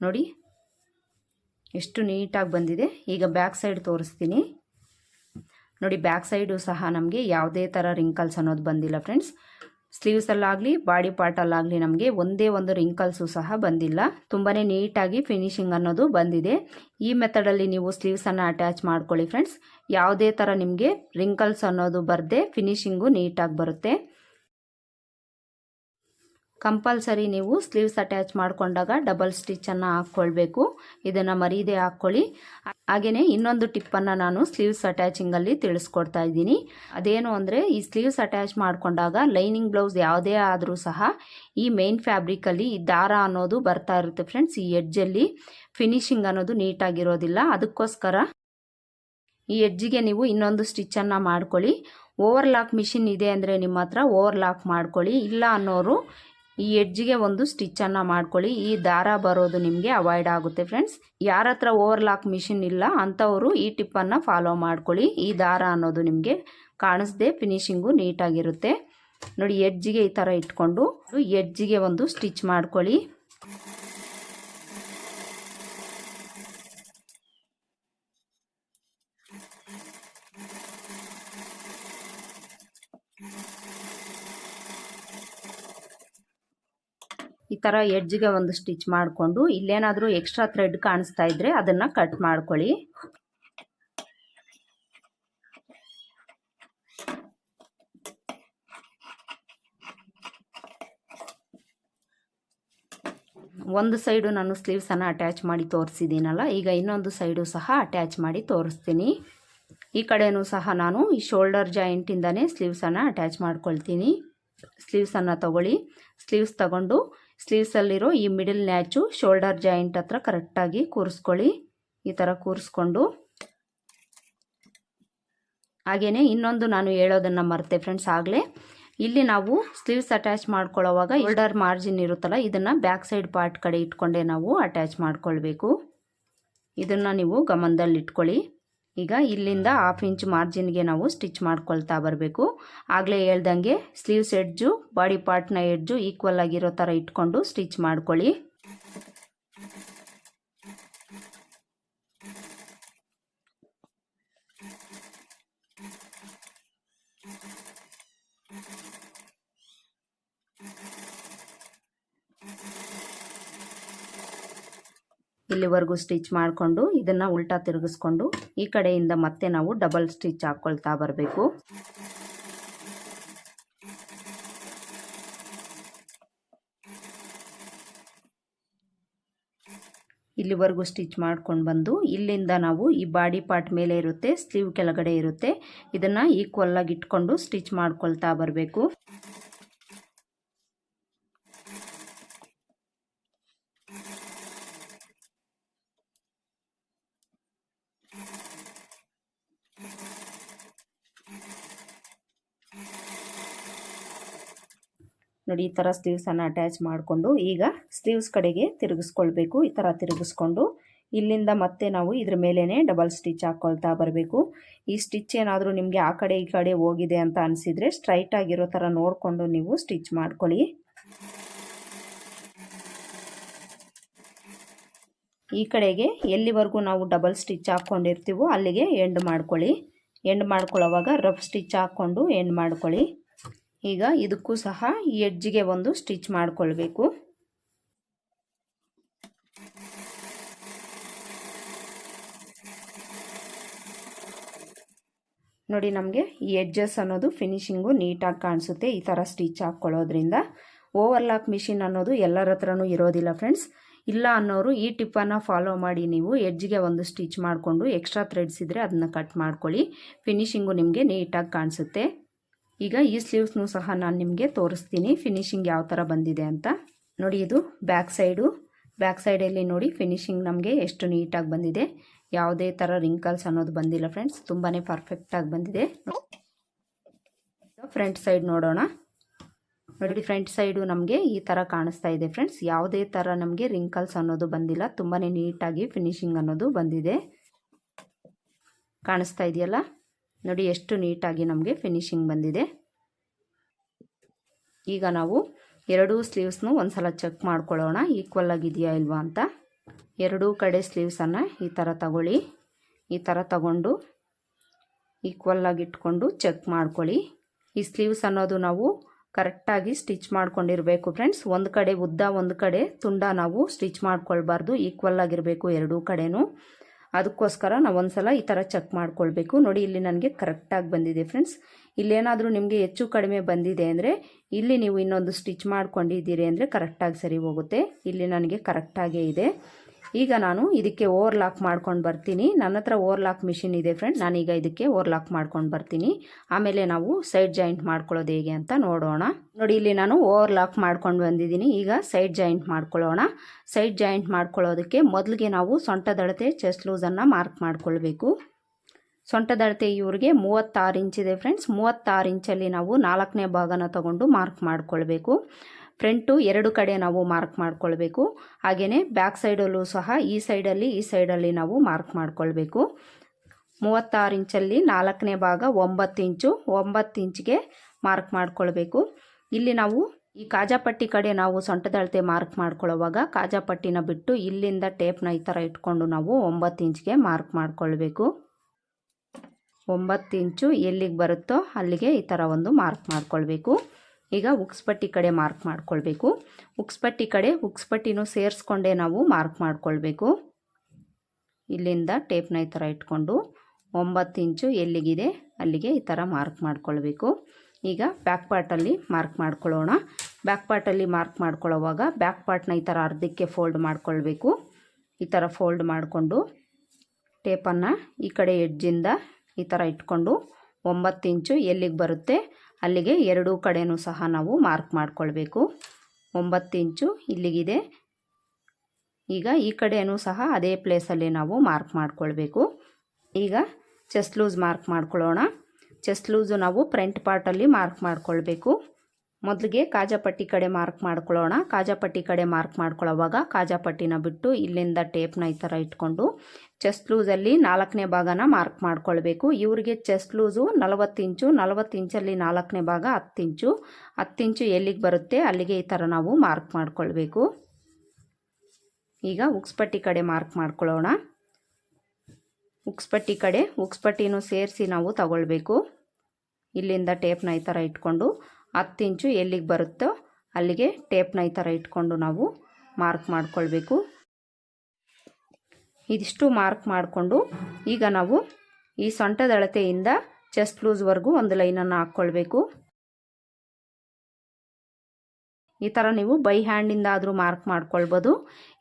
ನೋಡಿ, ಎಷ್ಟು ನೀಟಾಗಿ ಬಂದಿದೆ. ಈಗ ಬ್ಯಾಕ್ ಸೈಡ್ ತೋರಿಸ್ತೀನಿ. ನೋಡಿ ಬ್ಯಾಕ್ ಸೈಡು ಸಹ ನಮಗೆ ಯಾವುದೇ ಥರ ರಿಂಕಲ್ಸ್ ಅನ್ನೋದು ಬಂದಿಲ್ಲ ಫ್ರೆಂಡ್ಸ್. ಸ್ಲೀವ್ಸಲ್ಲಾಗಲಿ ಬಾಡಿ ಪಾರ್ಟಲ್ಲಾಗಲಿ ನಮಗೆ ಒಂದೇ ಒಂದು ರಿಂಕಲ್ಸು ಸಹ ಬಂದಿಲ್ಲ. ತುಂಬಾ ನೀಟಾಗಿ ಫಿನಿಶಿಂಗ್ ಅನ್ನೋದು ಬಂದಿದೆ. ಈ ಮೆಥಡಲ್ಲಿ ನೀವು ಸ್ಲೀವ್ಸನ್ನು ಅಟ್ಯಾಚ್ ಮಾಡ್ಕೊಳ್ಳಿ ಫ್ರೆಂಡ್ಸ್. ಯಾವುದೇ ಥರ ನಿಮಗೆ ರಿಂಕಲ್ಸ್ ಅನ್ನೋದು ಬರದೆ ಫಿನಿಶಿಂಗು ನೀಟಾಗಿ ಬರುತ್ತೆ. ಕಂಪಲ್ಸರಿ ನೀವು ಸ್ಲೀವ್ಸ್ ಅಟ್ಯಾಚ್ ಮಾಡಿಕೊಂಡಾಗ ಡಬಲ್ ಸ್ಟಿಚ್ಚನ್ನು ಹಾಕ್ಕೊಳ್ಬೇಕು. ಇದನ್ನು ಮರೀದೆ ಹಾಕ್ಕೊಳ್ಳಿ. ಹಾಗೆಯೇ ಇನ್ನೊಂದು ಟಿಪ್ಪನ್ನು ನಾನು ಸ್ಲೀವ್ಸ್ ಅಟ್ಯಾಚಿಂಗಲ್ಲಿ ತಿಳಿಸ್ಕೊಡ್ತಾ ಇದ್ದೀನಿ. ಅದೇನು ಅಂದರೆ ಈ ಸ್ಲೀವ್ಸ್ ಅಟ್ಯಾಚ್ ಮಾಡಿಕೊಂಡಾಗ ಲೈನಿಂಗ್ ಬ್ಲೌಸ್ ಯಾವುದೇ ಆದರೂ ಸಹ ಈ ಮೇನ್ ಫ್ಯಾಬ್ರಿಕಲ್ಲಿ ಈ ದಾರ ಅನ್ನೋದು ಬರ್ತಾ ಇರುತ್ತೆ ಫ್ರೆಂಡ್ಸ್. ಈ ಎಡ್ಜಲ್ಲಿ ಫಿನಿಶಿಂಗ್ ಅನ್ನೋದು ನೀಟಾಗಿರೋದಿಲ್ಲ. ಅದಕ್ಕೋಸ್ಕರ ಈ ಎಡ್ಜಿಗೆ ನೀವು ಇನ್ನೊಂದು ಸ್ಟಿಚ್ಚನ್ನು ಮಾಡ್ಕೊಳ್ಳಿ. ಓವರ್ಲಾಕ್ ಮಿಷಿನ್ ಇದೆ ಅಂದರೆ ನಿಮ್ಮ ಹತ್ರ ಓವರ್ಲಾಕ್ ಮಾಡ್ಕೊಳ್ಳಿ. ಇಲ್ಲ ಅನ್ನೋರು ಈ ಎಡ್ಜಿಗೆ ಒಂದು ಸ್ಟಿಚ್ಚನ್ನು ಮಾಡ್ಕೊಳ್ಳಿ. ಈ ದಾರ ಬರೋದು ನಿಮಗೆ ಅವಾಯ್ಡ್ ಆಗುತ್ತೆ ಫ್ರೆಂಡ್ಸ್. ಯಾರ ಹತ್ರ ಓವರ್ಲಾಕ್ ಮಿಷಿನ್ ಇಲ್ಲ, ಅಂಥವರು ಈ ಟಿಪ್ಪನ್ನು ಫಾಲೋ ಮಾಡ್ಕೊಳ್ಳಿ. ಈ ದಾರ ಅನ್ನೋದು ನಿಮಗೆ ಕಾಣಿಸ್ದೆ ಫಿನಿಶಿಂಗು ನೀಟಾಗಿರುತ್ತೆ. ನೋಡಿ, ಎಡ್ಜಿಗೆ ಈ ಥರ ಇಟ್ಕೊಂಡು ಎಡ್ಜಿಗೆ ಒಂದು ಸ್ಟಿಚ್ ಮಾಡ್ಕೊಳ್ಳಿ. ಈ ಥರ ಎಡ್ಜ್ಗೆ ಒಂದು ಸ್ಟಿಚ್ ಮಾಡಿಕೊಂಡು ಇಲ್ಲೇನಾದರೂ ಎಕ್ಸ್ಟ್ರಾ ಥ್ರೆಡ್ ಕಾಣಿಸ್ತಾ ಇದ್ದರೆ ಅದನ್ನು ಕಟ್ ಮಾಡ್ಕೊಳ್ಳಿ. ಒಂದು ಸೈಡು ನಾನು ಸ್ಲೀವ್ಸನ್ನು ಅಟ್ಯಾಚ್ ಮಾಡಿ ತೋರಿಸಿದ್ದೀನಲ್ಲ ಈಗ ಇನ್ನೊಂದು ಸೈಡು ಸಹ ಅಟ್ಯಾಚ್ ಮಾಡಿ ತೋರಿಸ್ತೀನಿ. ಈ ಕಡೆಯೂ ಸಹ ನಾನು ಈ ಶೋಲ್ಡರ್ ಜಾಯಿಂಟಿಂದನೇ ಸ್ಲೀವ್ಸನ್ನು ಅಟ್ಯಾಚ್ ಮಾಡ್ಕೊಳ್ತೀನಿ. ಸ್ಲೀವ್ಸನ್ನು ತಗೊಳ್ಳಿ. ಸ್ಲೀವ್ಸ್ ತಗೊಂಡು ಸ್ಲೀವ್ಸಲ್ಲಿರೋ ಈ ಮಿಡಲ್ ನ್ಯಾಚು ಶೋಲ್ಡರ್ ಜಾಯಿಂಟ್ ಹತ್ರ ಕರೆಕ್ಟಾಗಿ ಕೂರಿಸ್ಕೊಳ್ಳಿ. ಈ ಥರ ಕೂರಿಸ್ಕೊಂಡು. ಹಾಗೆಯೇ ಇನ್ನೊಂದು ನಾನು ಹೇಳೋದನ್ನು ಮರ್ತೆ ಫ್ರೆಂಡ್ಸ್ ಆಗಲೇ. ಇಲ್ಲಿ ನಾವು ಸ್ಲೀವ್ಸ್ ಅಟ್ಯಾಚ್ ಮಾಡ್ಕೊಳ್ಳೋವಾಗ ಶೋಲ್ಡರ್ ಮಾರ್ಜಿನ್ ಇರುತ್ತಲ್ಲ, ಇದನ್ನು ಬ್ಯಾಕ್ ಸೈಡ್ ಪಾರ್ಟ್ ಕಡೆ ಇಟ್ಕೊಂಡೇ ನಾವು ಅಟ್ಯಾಚ್ ಮಾಡ್ಕೊಳ್ಬೇಕು. ಇದನ್ನು ನೀವು ಗಮನದಲ್ಲಿ ಇಟ್ಕೊಳ್ಳಿ ಈಗ ಇಲ್ಲಿಂದ ಹಾಫ್ ಇಂಚ್ ಮಾರ್ಜಿನ್ಗೆ ನಾವು ಸ್ಟಿಚ್ ಮಾಡ್ಕೊಳ್ತಾ ಬರಬೇಕು. ಆಗಲೇ ಹೇಳ್ದಂಗೆ ಸ್ಲೀವ್ಸ್ ಎಡ್ಜು ಬಾಡಿ ಪಾರ್ಟ್ನ ಎಡ್ಜು ಈಕ್ವಲ್ ಆಗಿರೋ ಥರ ಇಟ್ಕೊಂಡು ಸ್ಟಿಚ್ ಮಾಡ್ಕೊಳ್ಳಿ. ಇಲ್ಲಿವರೆಗೂ ಸ್ಟಿಚ್ ಮಾಡಿಕೊಂಡು ಇದನ್ನು ಉಲ್ಟಾ ತಿರುಗಿಸ್ಕೊಂಡು ಈ ಕಡೆಯಿಂದ ಮತ್ತೆ ನಾವು ಡಬಲ್ ಸ್ಟಿಚ್ ಹಾಕ್ಕೊಳ್ತಾ ಬರಬೇಕು. ಇಲ್ಲಿವರೆಗೂ ಸ್ಟಿಚ್ ಮಾಡ್ಕೊಂಡು ಬಂದು ಇಲ್ಲಿಂದ ನಾವು ಈ ಬಾಡಿ ಪಾರ್ಟ್ ಮೇಲೆ ಇರುತ್ತೆ, ಸ್ಲೀವ್ ಕೆಳಗಡೆ ಇರುತ್ತೆ. ಇದನ್ನು ಆಗಿ ಇಟ್ಕೊಂಡು ಸ್ಟಿಚ್ ಮಾಡ್ಕೊಳ್ತಾ ಬರಬೇಕು. ನೋಡಿ, ಈ ಥರ ಸ್ಲೀವ್ಸನ್ನು ಅಟ್ಯಾಚ್ ಮಾಡಿಕೊಂಡು ಈಗ ಸ್ಲೀವ್ಸ್ ಕಡೆಗೆ ತಿರುಗಿಸ್ಕೊಳ್ಬೇಕು. ಈ ಥರ ತಿರುಗಿಸ್ಕೊಂಡು ಇಲ್ಲಿಂದ ಮತ್ತೆ ನಾವು ಇದ್ರ ಮೇಲೇ ಡಬಲ್ ಸ್ಟಿಚ್ ಹಾಕ್ಕೊಳ್ತಾ ಬರಬೇಕು. ಈ ಸ್ಟಿಚ್ ಏನಾದರೂ ನಿಮಗೆ ಆ ಕಡೆ ಈ ಕಡೆ ಹೋಗಿದೆ ಅಂತ ಅನಿಸಿದರೆ ಸ್ಟ್ರೈಟ್ ಆಗಿರೋ ಥರ ನೋಡಿಕೊಂಡು ನೀವು ಸ್ಟಿಚ್ ಮಾಡ್ಕೊಳ್ಳಿ. ಈ ಕಡೆಗೆ ಎಲ್ಲಿವರೆಗೂ ನಾವು ಡಬಲ್ ಸ್ಟಿಚ್ ಹಾಕ್ಕೊಂಡಿರ್ತೀವೋ ಅಲ್ಲಿಗೆ ಎಂಡ್ ಮಾಡ್ಕೊಳ್ಳಿ. ಎಂಡ್ ಮಾಡ್ಕೊಳ್ಳೋವಾಗ ರಫ್ ಸ್ಟಿಚ್ ಹಾಕ್ಕೊಂಡು ಎಂಡ್ ಮಾಡ್ಕೊಳ್ಳಿ. ಈಗ ಇದಕ್ಕೂ ಸಹ ಈ ಎಡ್ಜಿಗೆ ಒಂದು ಸ್ಟಿಚ್ ಮಾಡಿಕೊಳ್ಬೇಕು. ನೋಡಿ ನಮಗೆ ಈ ಎಡ್ಜಸ್ ಅನ್ನೋದು ಫಿನಿಶಿಂಗು ನೀಟಾಗಿ ಕಾಣಿಸುತ್ತೆ, ಈ ಥರ ಸ್ಟಿಚ್ ಹಾಕ್ಕೊಳ್ಳೋದ್ರಿಂದ. ಓವರ್ಲಾಕ್ ಮಿಷಿನ್ ಅನ್ನೋದು ಎಲ್ಲರ ಹತ್ರನೂ ಇರೋದಿಲ್ಲ ಫ್ರೆಂಡ್ಸ್. ಇಲ್ಲ ಅನ್ನೋರು ಈ ಟಿಪ್ಪನ್ನು ಫಾಲೋ ಮಾಡಿ ನೀವು ಎಡ್ಜ್ಗೆ ಒಂದು ಸ್ಟಿಚ್ ಮಾಡಿಕೊಂಡು ಎಕ್ಸ್ಟ್ರಾ ಥ್ರೆಡ್ಸ್ ಇದ್ದರೆ ಅದನ್ನ ಕಟ್ ಮಾಡ್ಕೊಳ್ಳಿ. ಫಿನಿಶಿಂಗು ನಿಮಗೆ ನೀಟಾಗಿ ಕಾಣಿಸುತ್ತೆ. ಈಗ ಈ ಸ್ಲೀವ್ಸ್ನೂ ಸಹ ನಾನು ನಿಮಗೆ ತೋರಿಸ್ತೀನಿ. ಫಿನಿಶಿಂಗ್ ಯಾವ ಥರ ಬಂದಿದೆ ಅಂತ. ನೋಡಿ ಇದು ಬ್ಯಾಕ್ ಸೈಡು ಬ್ಯಾಕ್ ಸೈಡಲ್ಲಿ ನೋಡಿ ಫಿನಿಶಿಂಗ್ ನಮಗೆ ಎಷ್ಟು ನೀಟಾಗಿ ಬಂದಿದೆ. ಯಾವುದೇ ಥರ ರಿಂಕಲ್ಸ್ ಅನ್ನೋದು ಬಂದಿಲ್ಲ ಫ್ರೆಂಡ್ಸ್ ತುಂಬಾ ಪರ್ಫೆಕ್ಟಾಗಿ ಬಂದಿದೆ. ಫ್ರಂಟ್ ಸೈಡ್ ನೋಡೋಣ. ನೋಡಿ ಫ್ರಂಟ್ ಸೈಡು ನಮಗೆ ಈ ಥರ ಕಾಣಿಸ್ತಾ ಇದೆ ಫ್ರೆಂಡ್ಸ್ ಯಾವುದೇ ಥರ ನಮಗೆ ರಿಂಕಲ್ಸ್ ಅನ್ನೋದು ಬಂದಿಲ್ಲ. ತುಂಬಾ ನೀಟಾಗಿ ಫಿನಿಶಿಂಗ್ ಅನ್ನೋದು ಬಂದಿದೆ. ಕಾಣಿಸ್ತಾ ಇದೆಯಲ್ಲ? ನೋಡಿ ಎಷ್ಟು ನೀಟಾಗಿ ನಮಗೆ ಫಿನಿಶಿಂಗ್ ಬಂದಿದೆ. ಈಗ ನಾವು ಎರಡೂ ಸ್ಲೀವ್ಸ್ನು ಒಂದು ಸಲ ಚೆಕ್ ಮಾಡ್ಕೊಳ್ಳೋಣ ಈಕ್ವಲ್ ಆಗಿದೆಯಾ ಇಲ್ವಾ ಅಂತ. ಎರಡೂ ಕಡೆ ಸ್ಲೀವ್ಸನ್ನು ಈ ಥರ ತಗೊಳ್ಳಿ. ಈ ಥರ ತಗೊಂಡು ಈಕ್ವಲ್ ಆಗಿ ಇಟ್ಕೊಂಡು ಚೆಕ್ ಮಾಡ್ಕೊಳ್ಳಿ. ಈ ಸ್ಲೀವ್ಸ್ ಅನ್ನೋದು ನಾವು ಕರೆಕ್ಟಾಗಿ ಸ್ಟಿಚ್ ಮಾಡ್ಕೊಂಡಿರಬೇಕು ಫ್ರೆಂಡ್ಸ್ ಒಂದು ಕಡೆ ಉದ್ದ, ಒಂದು ಕಡೆ ತುಂಡ ನಾವು ಸ್ಟಿಚ್ ಮಾಡ್ಕೊಳ್ಬಾರ್ದು. ಈಕ್ವಲ್ ಆಗಿರಬೇಕು ಎರಡೂ ಕಡೆನೂ. ಅದಕ್ಕೋಸ್ಕರ ನಾವು ಒಂದ್ಸಲ ಈ ಥರ ಚೆಕ್ ಮಾಡ್ಕೊಳ್ಬೇಕು. ನೋಡಿ, ಇಲ್ಲಿ ನನಗೆ ಕರೆಕ್ಟಾಗಿ ಬಂದಿದೆ ಫ್ರೆಂಡ್ಸ್ ಇಲ್ಲೇನಾದರೂ ನಿಮಗೆ ಹೆಚ್ಚು ಕಡಿಮೆ ಬಂದಿದೆ ಅಂದರೆ, ಇಲ್ಲಿ ನೀವು ಇನ್ನೊಂದು ಸ್ಟಿಚ್ ಮಾಡ್ಕೊಂಡಿದ್ದೀರಿ ಅಂದರೆ ಕರೆಕ್ಟಾಗಿ ಸರಿ ಹೋಗುತ್ತೆ. ಇಲ್ಲಿ ನನಗೆ ಕರೆಕ್ಟಾಗೇ ಇದೆ. ಈಗ ನಾನು ಇದಕ್ಕೆ ಓವರ್ಲಾಕ್ ಮಾಡ್ಕೊಂಡು ಬರ್ತೀನಿ. ನನ್ನ ಹತ್ರ ಓವರ್ಲಾಕ್ ಮಿಷಿನ್ ಇದೆ ಫ್ರೆಂಡ್ ನಾನೀಗ ಇದಕ್ಕೆ ಓವರ್ಲಾಕ್ ಮಾಡ್ಕೊಂಡು ಬರ್ತೀನಿ. ಆಮೇಲೆ ನಾವು ಸೈಡ್ ಜಾಯಿಂಟ್ ಮಾಡ್ಕೊಳ್ಳೋದು ಹೇಗೆ ಅಂತ ನೋಡೋಣ. ನೋಡಿ, ಇಲ್ಲಿ ನಾನು ಓವರ್ಲಾಕ್ ಮಾಡ್ಕೊಂಡು ಬಂದಿದ್ದೀನಿ. ಈಗ ಸೈಡ್ ಜಾಯಿಂಟ್ ಮಾಡ್ಕೊಳ್ಳೋಣ. ಸೈಡ್ ಜಾಯಿಂಟ್ ಮಾಡ್ಕೊಳ್ಳೋದಕ್ಕೆ ಮೊದಲಿಗೆ ನಾವು ಸೊಂಟದಳತೆ ಚೆಸ್ಟ್ ಲೂಸನ್ನು ಮಾರ್ಕ್ ಮಾಡ್ಕೊಳ್ಬೇಕು. ಸೊಂಟದಳತೆ ಇವ್ರಿಗೆ ಮೂವತ್ತಾರು ಇಂಚಿದೆ ಫ್ರೆಂಡ್ಸ್ ಮೂವತ್ತಾರು ಇಂಚಲ್ಲಿ ನಾವು ನಾಲ್ಕನೇ ಭಾಗನ ತಗೊಂಡು ಮಾರ್ಕ್ ಮಾಡ್ಕೊಳ್ಬೇಕು. ಫ್ರಂಟು ಎರಡು ಕಡೆ ನಾವು ಮಾರ್ಕ್ ಮಾಡ್ಕೊಳ್ಬೇಕು. ಹಾಗೆಯೇ ಬ್ಯಾಕ್ ಸೈಡಲ್ಲೂ ಸಹ ಈ ಸೈಡಲ್ಲಿ ಈ ಸೈಡಲ್ಲಿ ನಾವು ಮಾರ್ಕ್ ಮಾಡ್ಕೊಳ್ಬೇಕು. ಮೂವತ್ತಾರು ಇಂಚಲ್ಲಿ ನಾಲ್ಕನೇ ಭಾಗ ಒಂಬತ್ತು ಇಂಚು, ಒಂಬತ್ತು ಇಂಚಿಗೆ ಮಾರ್ಕ್ ಮಾಡ್ಕೊಳ್ಬೇಕು. ಇಲ್ಲಿ ನಾವು ಈ ಕಾಜಾಪಟ್ಟಿ ಕಡೆ ನಾವು ಸೊಂಟದಳತೆ ಮಾರ್ಕ್ ಮಾಡ್ಕೊಳ್ಳೋವಾಗ ಕಾಜಾಪಟ್ಟಿನ ಬಿಟ್ಟು ಇಲ್ಲಿಂದ ಟೇಪ್ನ ಈ ಥರ ಇಟ್ಕೊಂಡು ನಾವು ಒಂಬತ್ತು ಇಂಚ್ಗೆ ಮಾರ್ಕ್ ಮಾಡ್ಕೊಳ್ಬೇಕು. ಒಂಬತ್ತು ಇಂಚು ಎಲ್ಲಿಗೆ ಬರುತ್ತೋ ಅಲ್ಲಿಗೆ ಈ ಥರ ಒಂದು ಮಾರ್ಕ್ ಮಾಡ್ಕೊಳ್ಬೇಕು. ಈಗ ಉಕ್ಸ್ಪಟ್ಟಿ ಕಡೆ ಮಾರ್ಕ್ ಮಾಡ್ಕೊಳ್ಬೇಕು. ಉಕ್ಸ್ಪಟ್ಟಿ ಕಡೆ ಉಕ್ಸ್ಪಟ್ಟಿನೂ ಸೇರಿಸ್ಕೊಂಡೇ ನಾವು ಮಾರ್ಕ್ ಮಾಡ್ಕೊಳ್ಬೇಕು. ಇಲ್ಲಿಂದ ಟೇಪ್ನ ಈ ಥರ ಇಟ್ಕೊಂಡು ಒಂಬತ್ತು ಇಂಚು ಎಲ್ಲಿಗಿದೆ, ಅಲ್ಲಿಗೆ ಈ ಥರ ಮಾರ್ಕ್ ಮಾಡ್ಕೊಳ್ಬೇಕು. ಈಗ ಬ್ಯಾಕ್ ಪಾರ್ಟಲ್ಲಿ ಮಾರ್ಕ್ ಮಾಡ್ಕೊಳ್ಳೋಣ. ಬ್ಯಾಕ್ ಪಾರ್ಟಲ್ಲಿ ಮಾರ್ಕ್ ಮಾಡ್ಕೊಳ್ಳೋವಾಗ ಬ್ಯಾಕ್ ಪಾರ್ಟ್ನ ಈ ಥರ ಅರ್ಧಕ್ಕೆ ಫೋಲ್ಡ್ ಮಾಡ್ಕೊಳ್ಬೇಕು. ಈ ಥರ ಫೋಲ್ಡ್ ಮಾಡಿಕೊಂಡು ಟೇಪನ್ನು ಈ ಕಡೆ ಎಡ್ಜಿಂದ ಈ ಥರ ಇಟ್ಕೊಂಡು ಒಂಬತ್ತು ಇಂಚು ಎಲ್ಲಿಗೆ ಬರುತ್ತೆ ಅಲ್ಲಿಗೆ ಎರಡೂ ಕಡೆಯೂ ಸಹ ನಾವು ಮಾರ್ಕ್ ಮಾಡಿಕೊಳ್ಬೇಕು. ಒಂಬತ್ತು ಇಂಚು ಇಲ್ಲಿಗಿದೆ. ಈಗ ಈ ಕಡೆಯೂ ಸಹ ಅದೇ ಪ್ಲೇಸಲ್ಲಿ ನಾವು ಮಾರ್ಕ್ ಮಾಡಿಕೊಳ್ಬೇಕು. ಈಗ ಚೆಸ್ಟ್ ಲೂಸ್ ಮಾರ್ಕ್ ಮಾಡ್ಕೊಳ್ಳೋಣ. ಚೆಸ್ಟ್ ಲೂಸು ನಾವು ಫ್ರಂಟ್ ಪಾರ್ಟಲ್ಲಿ ಮಾರ್ಕ್ ಮಾಡ್ಕೊಳ್ಬೇಕು. ಮೊದಲಿಗೆ ಕಾಜಾಪಟ್ಟಿ ಕಡೆ ಮಾರ್ಕ್ ಮಾಡ್ಕೊಳ್ಳೋಣ. ಕಾಜಾಪಟ್ಟಿ ಕಡೆ ಮಾರ್ಕ್ ಮಾಡ್ಕೊಳ್ಳೋವಾಗ ಕಾಜಾಪಟ್ಟಿನ ಬಿಟ್ಟು ಇಲ್ಲಿಂದ ಟೇಪ್ನ ಈ ಥರ ಇಟ್ಕೊಂಡು ಚೆಸ್ಟ್ ಲೂಸಲ್ಲಿ ನಾಲ್ಕನೇ ಭಾಗನ ಮಾರ್ಕ್ ಮಾಡ್ಕೊಳ್ಬೇಕು. ಇವರಿಗೆ ಚೆಸ್ಟ್ ಲೂಸು ನಲವತ್ತು ಇಂಚು, ನಲವತ್ತು ಇಂಚಲ್ಲಿ ನಾಲ್ಕನೇ ಭಾಗ ಹತ್ತು ಇಂಚು. ಹತ್ತು ಇಂಚು ಎಲ್ಲಿಗೆ ಬರುತ್ತೆ ಅಲ್ಲಿಗೆ ಈ ಥರ ನಾವು ಮಾರ್ಕ್ ಮಾಡ್ಕೊಳ್ಬೇಕು. ಈಗ ಉಕ್ಸ್ಪಟ್ಟಿ ಕಡೆ ಮಾರ್ಕ್ ಮಾಡ್ಕೊಳ್ಳೋಣ. ಉಕ್ಸ್ಪಟ್ಟಿ ಕಡೆ ಉಕ್ಸ್ಪಟ್ಟಿನೂ ಸೇರಿಸಿ ನಾವು ತಗೊಳ್ಬೇಕು. ಇಲ್ಲಿಂದ ಟೇಪ್ನ ಈ ಥರ ಇಟ್ಕೊಂಡು ಹತ್ತು ಇಂಚು ಎಲ್ಲಿಗೆ ಬರುತ್ತೋ ಅಲ್ಲಿಗೆ ಟೇಪ್ನ ಈ ಥರ ಇಟ್ಕೊಂಡು ನಾವು ಮಾರ್ಕ್ ಮಾಡ್ಕೊಳ್ಬೇಕು. ಇದಿಷ್ಟು ಮಾರ್ಕ್ ಮಾಡಿಕೊಂಡು ಈಗ ನಾವು ಈ ಸೊಂಟದ ಅಳತೆಯಿಂದ ಚೆಸ್ಟ್ ಲೂಸ್ವರೆಗೂ ಒಂದು ಲೈನನ್ನು ಹಾಕ್ಕೊಳ್ಬೇಕು. ಈ ಥರ ನೀವು ಬೈ ಹ್ಯಾಂಡಿಂದ ಆದರೂ ಮಾರ್ಕ್ ಮಾಡ್ಕೊಳ್ಬೋದು.